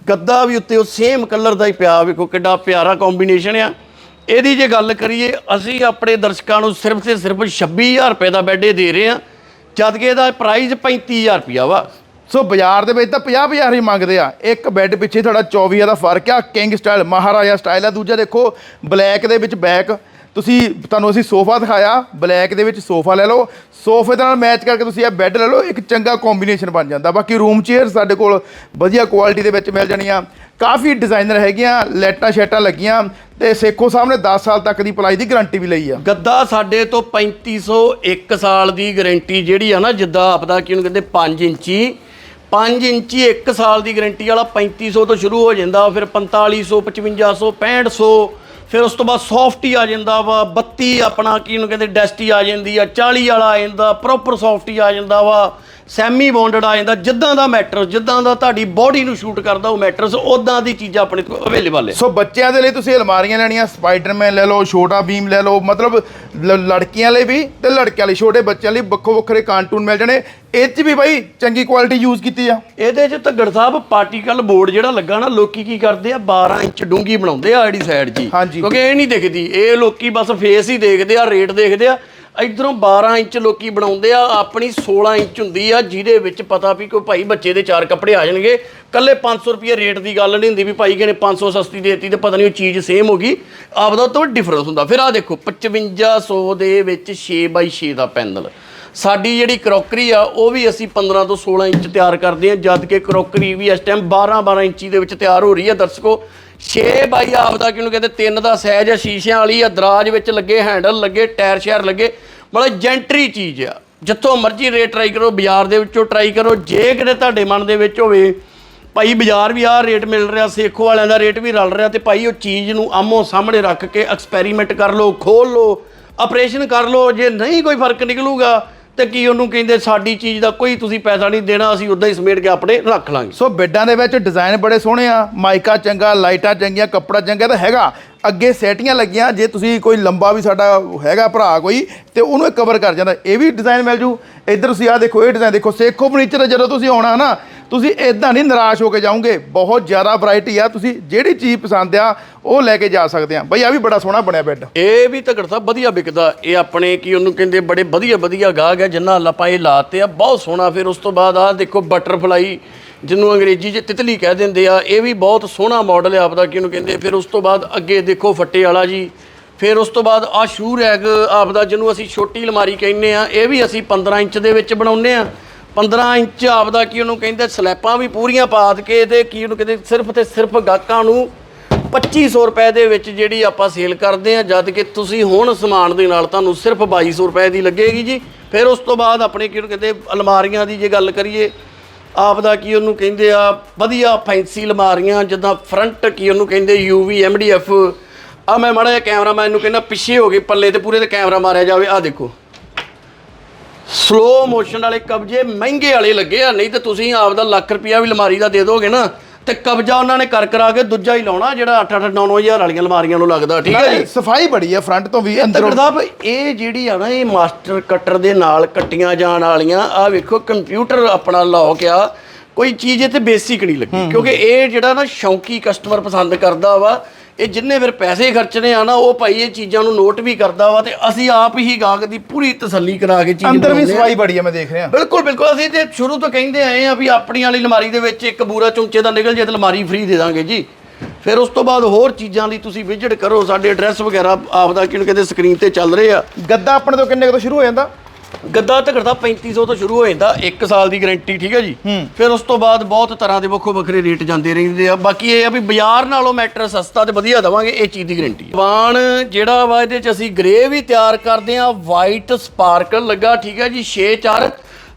ਗੱਦਾ ਵੀ ਉੱਤੇ ਉਹ ਸੇਮ ਕਲਰ ਦਾ ਹੀ ਪਿਆ, ਵੇਖੋ ਕਿੱਡਾ ਪਿਆਰਾ ਕੰਬੀਨੇਸ਼ਨ ਆ। ਇਹਦੀ ਜੇ ਗੱਲ ਕਰੀਏ, ਅਸੀਂ ਆਪਣੇ ਦਰਸ਼ਕਾਂ ਨੂੰ ਸਿਰਫ ਤੇ ਸਿਰਫ 26000 ਰੁਪਏ ਦਾ ਬੈੱਡ ਇਹ ਦੇ ਰਹੇ ਆ ਜਦ ਕਿ ਇਹਦਾ ਪ੍ਰਾਈਸ 35000 ਰੁਪਿਆ ਵਾ। ਸੋ ਬਾਜ਼ਾਰ ਦੇ ਵਿੱਚ ਤਾਂ 50000 ਹੀ ਮੰਗਦੇ ਆ। ਇੱਕ ਬੈੱਡ ਪਿੱਛੇ ਤੁਹਾਡਾ 24000 ਦਾ ਫ਼ਰਕ ਆ, ਕਿੰਗ ਸਟਾਈਲ ਮਹਾਰਾਜਾ ਸਟਾਈਲ ਆ। ਦੂਜਾ ਦੇਖੋ ਬਲੈਕ ਦੇ ਵਿੱਚ ਬੈਕ ਤੁਸੀਂ, ਤੁਹਾਨੂੰ ਅਸੀਂ ਸੋਫਾ ਦਿਖਾਇਆ ਬਲੈਕ ਦੇ ਵਿੱਚ ਸੋਫਾ ਲੈ ਲਓ। ਸੋਫੇ ਦੇ ਨਾਲ ਮੈਚ ਕਰਕੇ ਤੁਸੀਂ ਇਹ ਬੈੱਡ ਲੈ ਲਓ, ਇੱਕ ਚੰਗਾ ਕੰਬੀਨੇਸ਼ਨ ਬਣ ਜਾਂਦਾ। ਬਾਕੀ ਰੂਮ ਚੇਅਰ ਸਾਡੇ ਕੋਲ ਵਧੀਆ ਕੁਆਲਿਟੀ ਦੇ ਵਿੱਚ ਮਿਲ ਜਾਣੀਆਂ। ਕਾਫੀ ਡਿਜ਼ਾਈਨਰ ਹੈਗੀਆਂ ਲੈਟਾਂ ਸ਼ੈਟਾਂ ਲੱਗੀਆਂ ਤੇ ਸੇਖੋ ਸਾਹਿਬ ਨੇ 10 ਸਾਲ ਤੱਕ ਦੀ ਪਲਾਈ ਦੀ ਗਾਰੰਟੀ ਵੀ ਲਈ ਆ। ਗੱਦਾ ਸਾਡੇ ਤੋਂ 3500 ਇੱਕ ਸਾਲ ਦੀ ਗਾਰੰਟੀ ਜਿਹੜੀ ਆ ਨਾ, ਜਿੱਦਾਂ ਆਪਦਾ ਕੀ ਉਹਨੂੰ ਕਹਿੰਦੇ 5 ਇੰਚੀ। 5 ਇੰਚੀ ਇੱਕ ਸਾਲ ਦੀ ਗਾਰੰਟੀ ਵਾਲਾ 3500 ਤੋਂ ਸ਼ੁਰੂ ਹੋ ਜਾਂਦਾ, ਫਿਰ 4500 5500 6500 ਫਿਰ ਉਸ ਤੋਂ ਬਾਅਦ ਸੌਫਟ ਹੀ ਆ ਜਾਂਦਾ ਵਾ 32 ਆਪਣਾ ਕੀ ਉਹਨੂੰ ਕਹਿੰਦੇ ਡੈਸਟੀ ਆ ਜਾਂਦੀ ਆ 40 ਵਾਲਾ ਆ ਜਾਂਦਾ ਪ੍ਰੋਪਰ ਸੌਫਟ ਹੀ ਆ ਜਾਂਦਾ ਵਾ। ਸੈਮੀ ਬੌਂਡਡ ਆ ਜਾਂਦਾ ਜਿੱਦਾਂ ਦਾ ਮੈਟਰਸ ਜਿੱਦਾਂ ਦਾ ਤੁਹਾਡੀ ਬੋਡੀ ਨੂੰ ਸ਼ੂਟ ਕਰਦਾ ਉਹ ਮੈਟਰਸ ਉਦਾਂ ਦੀ ਚੀਜ਼ਾਂ ਆਪਣੇ ਕੋਲ ਅਵੇਲੇਬਲ ਹੈ ਸੋ ਬੱਚਿਆਂ ਦੇ ਲਈ ਤੁਸੀਂ ਅਲਮਾਰੀਆਂ ਲੈਣੀਆਂ ਸਪਾਈਡਰਮੈਨ ਲੈ ਲਓ ਛੋਟਾ ਬੀਮ ਲੈ ਲਓ ਮਤਲਬ ਲ- ਲੜਕੀਆਂ ਲਈ ਵੀ ਤੇ ਲੜਕਿਆਂ ਲਈ ਛੋਟੇ ਬੱਚਿਆਂ ਲਈ ਵੱਖੋ ਵੱਖਰੇ ਕਾਰਟੂਨ ਮਿਲ ਜਾਣੇ। ਇਹ 'ਚ ਵੀ ਬਾਈ ਚੰਗੀ ਕੁਆਲਿਟੀ ਯੂਜ਼ ਕੀਤੀ ਆ। ਇਹਦੇ 'ਚ ਧੱਗੜ ਸਾਹਿਬ ਪਾਰਟੀਕਲ ਬੋਰਡ ਜਿਹੜਾ ਲੱਗਾ ਨਾ ਲੋਕੀ ਕੀ ਕਰਦੇ ਆ 12 ਇੰਚ ਡੂੰਗੀ ਬਣਾਉਂਦੇ ਆ ਜਿਹੜੀ ਸਾਈਡ ਜੀ। ਹਾਂਜੀ। ਕਿਉਂਕਿ ਇਹ ਨਹੀਂ ਦਿਖਦੀ ਇਹ ਲੋਕੀ ਬਸ ਫੇਸ ਹੀ ਦੇਖਦੇ ਆ ਰੇਟ ਦੇਖਦੇ ਆ। ਇਧਰੋਂ 12 ਇੰਚ ਲੋਕੀ ਬਣਾਉਂਦੇ ਆ, ਆਪਣੀ 16 ਇੰਚ ਹੁੰਦੀ ਆ, ਜਿਹਦੇ ਵਿੱਚ ਪਤਾ ਵੀ ਕੋਈ ਭਾਈ ਬੱਚੇ ਦੇ ਚਾਰ ਕੱਪੜੇ ਆ ਜਾਣਗੇ। ਕੱਲੇ 500 ਰੁਪਏ ਰੇਟ ਦੀ ਗੱਲ ਨਹੀਂ ਹੁੰਦੀ ਵੀ ਭਾਈ ਕਿਨੇ 500 ਸਸਤੀ ਦੇਤੀ ਤੇ ਪਤਾ ਨਹੀਂ ਉਹ ਚੀਜ਼ ਸੇਮ ਹੋ ਗਈ। ਆਪਦਾ ਤੋਂ ਡਿਫਰੈਂਸ ਹੁੰਦਾ। ਫਿਰ ਆ ਦੇਖੋ 5500 ਦੇ ਵਿੱਚ 6x6 ਦਾ ਪੈਨਲ। ਸਾਡੀ ਜਿਹੜੀ ਕਰੋਕਰੀ ਆ, ਉਹ ਵੀ ਅਸੀਂ 15 ਤੋਂ 16 ਇੰਚ ਤਿਆਰ ਕਰਦੇ ਆ, ਜਦ ਕਿ ਕਰੋਕਰੀ ਵੀ ਇਸ ਟਾਈਮ 12 12 ਇੰਚੀ ਦੇ ਵਿੱਚ ਤਿਆਰ ਹੋ ਰਹੀ ਆ। ਦਰਸ਼ਕੋ 6 ਬਾਈ ਆਪਦਾ ਕਿਹਨੂੰ ਕਹਿੰਦੇ, ਤਿੰਨ ਦਾ ਸਾਈਜ਼ ਆ, ਸ਼ੀਸ਼ਿਆਂ ਵਾਲੀ ਆ, ਦਰਾਜ ਵਿੱਚ ਲੱਗੇ ਹੈਂਡਲ, ਲੱਗੇ ਟਾਇਰ ਸ਼ਾਇਰ ਲੱਗੇ, ਮਤਲਬ ਜੈਂਟਰੀ ਚੀਜ਼ ਆ। ਜਿੱਥੋਂ ਮਰਜ਼ੀ ਰੇਟ ਟਰਾਈ ਕਰੋ, ਬਾਜ਼ਾਰ ਦੇ ਵਿੱਚੋਂ ਟਰਾਈ ਕਰੋ, ਜੇ ਕਿਤੇ ਤੁਹਾਡੇ ਮਨ ਦੇ ਵਿੱਚ ਹੋਵੇ, ਭਾਈ ਬਾਜ਼ਾਰ ਵੀ ਆਹ ਰੇਟ ਮਿਲ ਰਿਹਾ, ਸੇਖੋ ਵਾਲਿਆਂ ਦਾ ਰੇਟ ਵੀ ਰਲ ਰਿਹਾ ਤੇ ਭਾਈ ਉਹ ਚੀਜ਼ ਨੂੰ ਆਮੋ ਸਾਹਮਣੇ ਰੱਖ ਕੇ ਐਕਸਪੈਰੀਮੈਂਟ ਕਰ ਲਓ, ਖੋਲ ਲਓ ਆਪਰੇਸ਼ਨ ਕਰ ਲਓ, ਜੇ ਨਹੀਂ ਕੋਈ ਫ਼ਰਕ ਨਿਕਲੂਗਾ ਤੇ ਕੀ ਉਹਨੂੰ ਕਹਿੰਦੇ ਸਾਡੀ ਚੀਜ਼ ਦਾ ਕੋਈ ਤੁਸੀਂ ਪੈਸਾ ਨਹੀਂ ਦੇਣਾ, ਅਸੀਂ ਉਦਾਂ ਹੀ ਸਮੇਟ ਕੇ ਆਪਣੇ ਰੱਖ ਲਾਂਗੇ। ਸੋ ਬੈੱਡਾਂ ਦੇ ਵਿੱਚ ਡਿਜ਼ਾਈਨ ਬੜੇ ਸੋਹਣੇ ਆ, ਮਾਈਕਾ ਚੰਗਾ, ਲਾਈਟਾਂ ਚੰਗੀਆਂ, ਕੱਪੜਾ ਚੰਗਾ ਤਾਂ ਹੈਗਾ। ਅੱਗੇ ਸੈਟੀਆਂ ਲੱਗੀਆਂ, ਜੇ ਤੁਸੀਂ ਕੋਈ ਲੰਬਾ ਵੀ ਸਾਡਾ ਹੈਗਾ ਭਰਾ ਕੋਈ, ਤੇ ਉਹਨੂੰ ਇਹ ਕਵਰ ਕਰ ਜਾਂਦਾ। ਇਹ ਵੀ ਡਿਜ਼ਾਈਨ ਮਿਲ ਜੂ। ਇੱਧਰ ਤੁਸੀਂ ਆਹ ਦੇਖੋ, ਇਹ ਡਿਜ਼ਾਈਨ ਦੇਖੋ, ਸੇਖੋ ਫਰਨੀਚਰ ਜਦੋਂ ਤੁਸੀਂ ਆਉਣਾ ਨਾ, ਤੁਸੀਂ ਇਦਾਂ ਨਹੀਂ ਨਿਰਾਸ਼ ਹੋ ਕੇ ਜਾਓਗੇ। ਬਹੁਤ ਜ਼ਿਆਦਾ ਵੈਰਾਈਟੀ ਆ। ਤੁਸੀਂ ਜਿਹੜੀ ਚੀਜ਼ ਪਸੰਦ ਆ, ਉਹ ਲੈ ਕੇ ਜਾ ਸਕਦੇ ਆ। ਬਈ ਆ ਵੀ ਬੜਾ ਸੋਹਣਾ ਬਣਿਆ ਬੈੱਡ ਇਹ ਵੀ ਤਗੜ ਸਾਹਿਬ ਵਧੀਆ ਵਿਕਦਾ। ਇਹ ਆਪਣੇ ਕੀ ਉਹਨੂੰ ਕਹਿੰਦੇ, ਬੜੇ ਵਧੀਆ ਵਧੀਆ ਗਾਹਕ ਹੈ ਜਿੰਨਾ ਆਪਾਂ ਇਹ ਲਾਤੇ ਆ। ਬਹੁਤ ਸੋਹਣਾ। ਫਿਰ ਉਸ ਤੋਂ ਬਾਅਦ ਆ ਦੇਖੋ ਬਟਰਫਲਾਈ ਜਿਹਨੂੰ ਅੰਗਰੇਜ਼ੀ 'ਚ ਤਿਤਲੀ ਕਹਿ ਦਿੰਦੇ ਆ, ਇਹ ਵੀ ਬਹੁਤ ਸੋਹਣਾ ਮਾਡਲ ਹੈ ਆਪਦਾ ਕੀ ਉਹਨੂੰ ਕਹਿੰਦੇ? ਫਿਰ ਉਸ ਤੋਂ ਬਾਅਦ ਅੱਗੇ ਦੇਖੋ ਫੱਟੇ ਵਾਲਾ ਜੀ। ਫਿਰ ਉਸ ਤੋਂ ਬਾਅਦ ਆ ਸ਼ੂ ਰੈਗ ਆਪਦਾ, ਜਿਹਨੂੰ ਅਸੀਂ ਛੋਟੀ ਅਲਮਾਰੀ ਕਹਿੰਦੇ ਆ, ਇਹ ਵੀ ਅਸੀਂ 15 ਇੰਚ ਦੇ ਵਿੱਚ ਬਣਾਉਂਦੇ ਆ। 15 ਇੰਚ ਆਪਦਾ ਕੀ ਉਹਨੂੰ ਕਹਿੰਦੇ, ਸਲੈਪਾਂ ਵੀ ਪੂਰੀਆਂ ਪਾ ਕੇ ਤੇ ਕੀ ਉਹਨੂੰ ਕਹਿੰਦੇ, ਸਿਰਫ ਤੇ ਸਿਰਫ ਗਾਹਕਾਂ ਨੂੰ 2500 ਰੁਪਏ ਦੇ ਵਿੱਚ ਜਿਹੜੀ ਆਪਾਂ ਸੇਲ ਕਰਦੇ ਆ, ਜਦ ਕਿ ਤੁਸੀਂ ਹੁਣ ਸਮਾਨ ਦੇ ਨਾਲ ਤੁਹਾਨੂੰ ਸਿਰਫ 2200 ਰੁਪਏ ਦੀ ਲੱਗੇਗੀ ਜੀ। ਫਿਰ ਉਸ ਤੋਂ ਬਾਅਦ ਆਪਣੇ ਕੀ ਉਹਨੂੰ ਕਹਿੰਦੇ, ਅਲਮਾਰੀਆਂ ਦੀ ਜੇ ਗੱਲ ਕਰੀਏ ਆਪ ਦਾ ਕੀ ਉਹਨੂੰ ਕਹਿੰਦੇ ਆ, ਵਧੀਆ ਫੈਂਸੀ ਲਮਾਰੀਆਂ ਜਿੱਦਾਂ ਫਰੰਟ ਕੀ ਉਹਨੂੰ ਕਹਿੰਦੇ ਯੂਵੀ ਐਮਡੀਐਫ ਆ ਮੈਂ ਮਾੜਾ ਜਿਹਾ ਕੈਮਰਾਮੈਨ ਨੂੰ ਕਹਿੰਦਾ, ਪਿੱਛੇ ਹੋ ਕੇ ਪੱਲੇ ਤੇ ਪੂਰੇ ਤੇ ਕੈਮਰਾ ਮਾਰਿਆ ਜਾਵੇ, ਆ ਦੇਖੋ। ਸਲੋ ਮੋਸ਼ਨ ਵਾਲੇ ਕਬਜੇ ਮਹਿੰਗੇ ਵਾਲੇ ਲੱਗੇ ਆ, ਨਹੀਂ ਤੇ ਤੁਸੀਂ ਆਪ ਦਾ ਲੱਖ ਰੁਪਿਆ ਵੀ ਲਮਾਰੀ ਦਾ ਦੇ ਦੋਗੇ ਨਾ। ਤੇ ਕਬਜਾ ਉਹਨਾਂ ਨੇ ਕਰ ਕਰਾ ਕੇ ਦੂਜਾ ਹੀ ਲਾਉਣਾ ਜਿਹੜਾ 8 8 9 9000 ਵਾਲੀਆਂ ਅਲਮਾਰੀਆਂ ਨੂੰ ਲੱਗਦਾ ਠੀਕ ਹੈ ਜੀ? ਸਫ਼ਾਈ ਬੜੀ ਆ ਫਰੰਟ ਤੋਂ ਵੀ ਅੰਦਰੋਂ। ਸਾਹਿਬ ਇਹ ਜਿਹੜੀ ਆ ਨਾ ਇਹ ਮਾਸਟਰ ਕਟਰ ਦੇ ਨਾਲ ਕੱਟੀਆਂ ਜਾਣ ਵਾਲੀਆਂ ਆ ਵੇਖੋ ਕੰਪਿਊਟਰ ਆਪਣਾ ਲੌਕ ਆ ਕੋਈ ਚੀਜ਼ ਇਹ ਤੇ ਬੇਸਿਕ ਨਹੀਂ ਲੱਗੀ ਕਿਉਂਕਿ ਇਹ ਜਿਹੜਾ ਨਾ ਸ਼ੌਂਕੀ ਕਸਟਮਰ ਪਸੰਦ ਕਰਦਾ ਵਾ ਇਹ ਜਿੰਨੇ ਫਿਰ ਪੈਸੇ ਖਰਚਣੇ ਆ ਨਾ ਉਹ ਭਾਈ ਇਹ ਚੀਜ਼ਾਂ ਨੂੰ ਨੋਟ ਵੀ ਕਰਦਾ ਵਾ ਤੇ ਅਸੀਂ ਆਪ ਹੀ ਗਾਹਕ ਦੀ ਪੂਰੀ ਤਸੱਲੀ ਕਰਾ ਕੇ ਚੀਜ਼ ਅੰਦਰ ਵੀ ਬਣਾਉਂਦੇ ਆ। ਸਫ਼ਾਈ ਬੜੀ ਆ ਮੈਂ ਦੇਖ ਰਿਹਾ। ਬਿਲਕੁਲ ਬਿਲਕੁਲ। ਅਸੀਂ ਤੇ ਸ਼ੁਰੂ ਤੋਂ ਕਹਿੰਦੇ ਆਏ ਆ ਵੀ ਆਪਣੀ ਵਾਲੀ ਅਲਮਾਰੀ ਦੇ ਵਿੱਚ ਇੱਕ ਬੂਰਾ ਚੁੰਚੇ ਦਾ ਨਿਕਲ ਜੇ ਤੇ ਅਲਮਾਰੀ ਫ੍ਰੀ ਦੇ ਦਾਂਗੇ ਜੀ। ਫਿਰ ਉਸ ਤੋਂ ਬਾਅਦ ਹੋਰ ਚੀਜ਼ਾਂ ਲਈ ਤੁਸੀਂ ਵਿਜ਼ਿਟ ਕਰੋ ਸਾਡੇ ਐਡਰੈਸ ਵਗੈਰਾ ਆਪਦਾ ਕਿਹਨੂੰ ਕਹਿੰਦੇ ਸਕਰੀਨ ਤੇ ਚੱਲ ਰਹੇ ਆ। ਗੱਦਾ ਆਪਣੇ ਤੋਂ ਕਿੰਨੇ ਕੁ ਤੋਂ ਸ਼ੁਰੂ ਹੋ ਜਾਂਦਾ? ਗੱਦਾ ਤਕੜਾ 3500 ਤੋਂ ਸ਼ੁਰੂ ਹੋ ਜਾਂਦਾ 1 ਸਾਲ ਦੀ ਗਾਰੰਟੀ ਠੀਕ ਹੈ ਜੀ? ਫਿਰ ਉਸ ਤੋਂ ਬਾਅਦ ਬਹੁਤ ਤਰ੍ਹਾਂ ਦੇ ਵੱਖੋ ਵੱਖਰੇ ਰੇਟ ਜਾਂਦੇ ਰਹਿੰਦੇ ਆ। ਬਾਕੀ ਇਹ ਆ ਵੀ ਬਾਜ਼ਾਰ ਨਾਲੋਂ ਮੈਟਰ ਸਸਤਾ ਤੇ ਵਧੀਆ ਦਵਾਂਗੇ ਇਹ ਚੀਜ਼ ਦੀ ਗਾਰੰਟੀ ਵਾਣ ਜਿਹੜਾ ਵਾ ਇਹਦੇ ਚ ਅਸੀਂ ਗ੍ਰੇ ਵੀ ਤਿਆਰ ਕਰਦੇ ਆ ਵਾਈਟ ਸਪਾਰਕਲ ਲੱਗਾ ਠੀਕ ਹੈ ਜੀ 6 4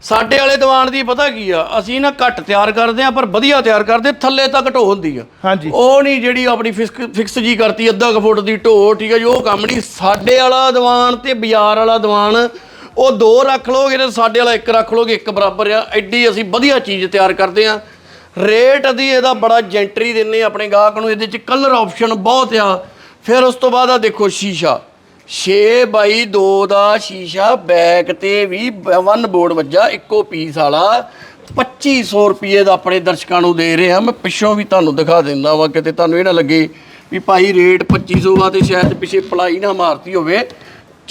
ਸਾਡੇ ਵਾਲੇ ਦੀਵਾਨ ਦੀ ਪਤਾ ਕੀ ਆ ਅਸੀਂ ਨਾ ਘੱਟ ਤਿਆਰ ਕਰਦੇ ਆ ਪਰ ਵਧੀਆ ਤਿਆਰ ਕਰਦੇ ਥੱਲੇ ਤੱਕ ਢੋ ਹੁੰਦੀ ਆ। ਹਾਂਜੀ। ਉਹ ਨਹੀਂ ਜਿਹੜੀ ਆਪਣੀ ਫਿਕਸ ਜੀ ਕਰਤੀ ਅੱਧਾ ਕੁ ਫੁੱਟ ਦੀ ਢੋ ਠੀਕ ਹੈ ਜੀ ਉਹ ਕੰਮ ਨਹੀਂ। ਸਾਡੇ ਵਾਲਾ ਦੀਵਾਨ ਤੇ ਬਾਜ਼ਾਰ ਵਾਲਾ ਦੀਵਾਨ ਉਹ ਦੋ ਰੱਖ ਲੋਗੇ ਤੇ ਸਾਡੇ ਵਾਲਾ ਇੱਕ ਰੱਖ ਲੋਗੇ ਇੱਕ ਬਰਾਬਰ ਆ। ਐਡੀ ਅਸੀਂ ਵਧੀਆ ਚੀਜ਼ ਤਿਆਰ ਕਰਦੇ ਆ। ਰੇਟ ਦੀ ਇਹਦਾ ਬੜਾ ਜੈਂਟਰੀ ਦਿੰਨੇ ਆਪਣੇ ਗਾਹਕ ਨੂੰ, ਇਹਦੇ ਚ ਕਲਰ ਆਪਸ਼ਨ ਬਹੁਤ ਆ। ਫਿਰ ਉਸ ਤੋਂ ਬਾਅਦ ਆ ਦੇਖੋ ਸ਼ੀਸ਼ਾ। 6 ਬਾਈ 2 ਦਾ ਸ਼ੀਸ਼ਾ, ਬੈਕ ਤੇ ਵੀ ਵਨ ਬੋਰਡ ਵੱਜਾ, ਇੱਕੋ ਪੀਸ ਵਾਲਾ। 2500 ਰੁਪਏ ਦਾ ਆਪਣੇ ਦਰਸ਼ਕਾਂ ਨੂੰ ਦੇ ਰਿਹਾ। ਮੈਂ ਪਿੱਛੋਂ ਵੀ ਤੁਹਾਨੂੰ ਦਿਖਾ ਦਿੰਦਾ ਵਾ, ਕਿਤੇ ਤੁਹਾਨੂੰ ਇਹ ਨਾ ਲੱਗੇ ਵੀ ਭਾਈ ਰੇਟ 2500 ਆ ਤੇ ਸ਼ਾਇਦ ਪਿੱਛੇ ਪਲਾਈ ਨਾ ਮਾਰਤੀ ਹੋਵੇ।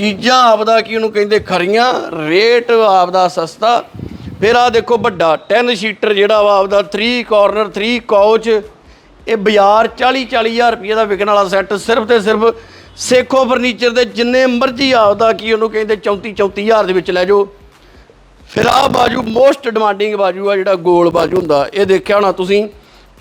ਚੀਜ਼ਾਂ ਆਪਦਾ ਕੀ ਉਹਨੂੰ ਕਹਿੰਦੇ ਖਰੀਆਂ ਰੇਟ ਆਪਦਾ ਸਸਤਾ। ਫਿਰ ਆ ਦੇਖੋ ਵੱਡਾ 10 ਸੀਟਰ ਜਿਹੜਾ ਵਾ ਆਪਦਾ 3 ਕਾਰਨਰ 3 ਕਾਊਚ ਇਹ ਬਾਜ਼ਾਰ 40 40000 ਰੁਪਏ ਦਾ ਵਿਕਣ ਵਾਲਾ ਸੈੱਟ ਸਿਰਫ ਤੇ ਸਿਰਫ ਸੇਖੋ ਫਰਨੀਚਰ ਦੇ ਜਿੰਨੇ ਮਰਜ਼ੀ ਆਪਦਾ ਕੀ ਉਹਨੂੰ ਕਹਿੰਦੇ 34 34000 ਦੇ ਵਿੱਚ ਲੈ ਜਾਓ। ਫਿਰ ਆ ਬਾਜੂ ਮੋਸਟ ਡਿਮਾਂਡਿੰਗ ਬਾਜੂ ਆ ਜਿਹੜਾ ਗੋਲ ਬਾਜੂ ਹੁੰਦਾ, ਇਹ ਦੇਖਿਆ ਹੋਣਾ ਤੁਸੀਂ।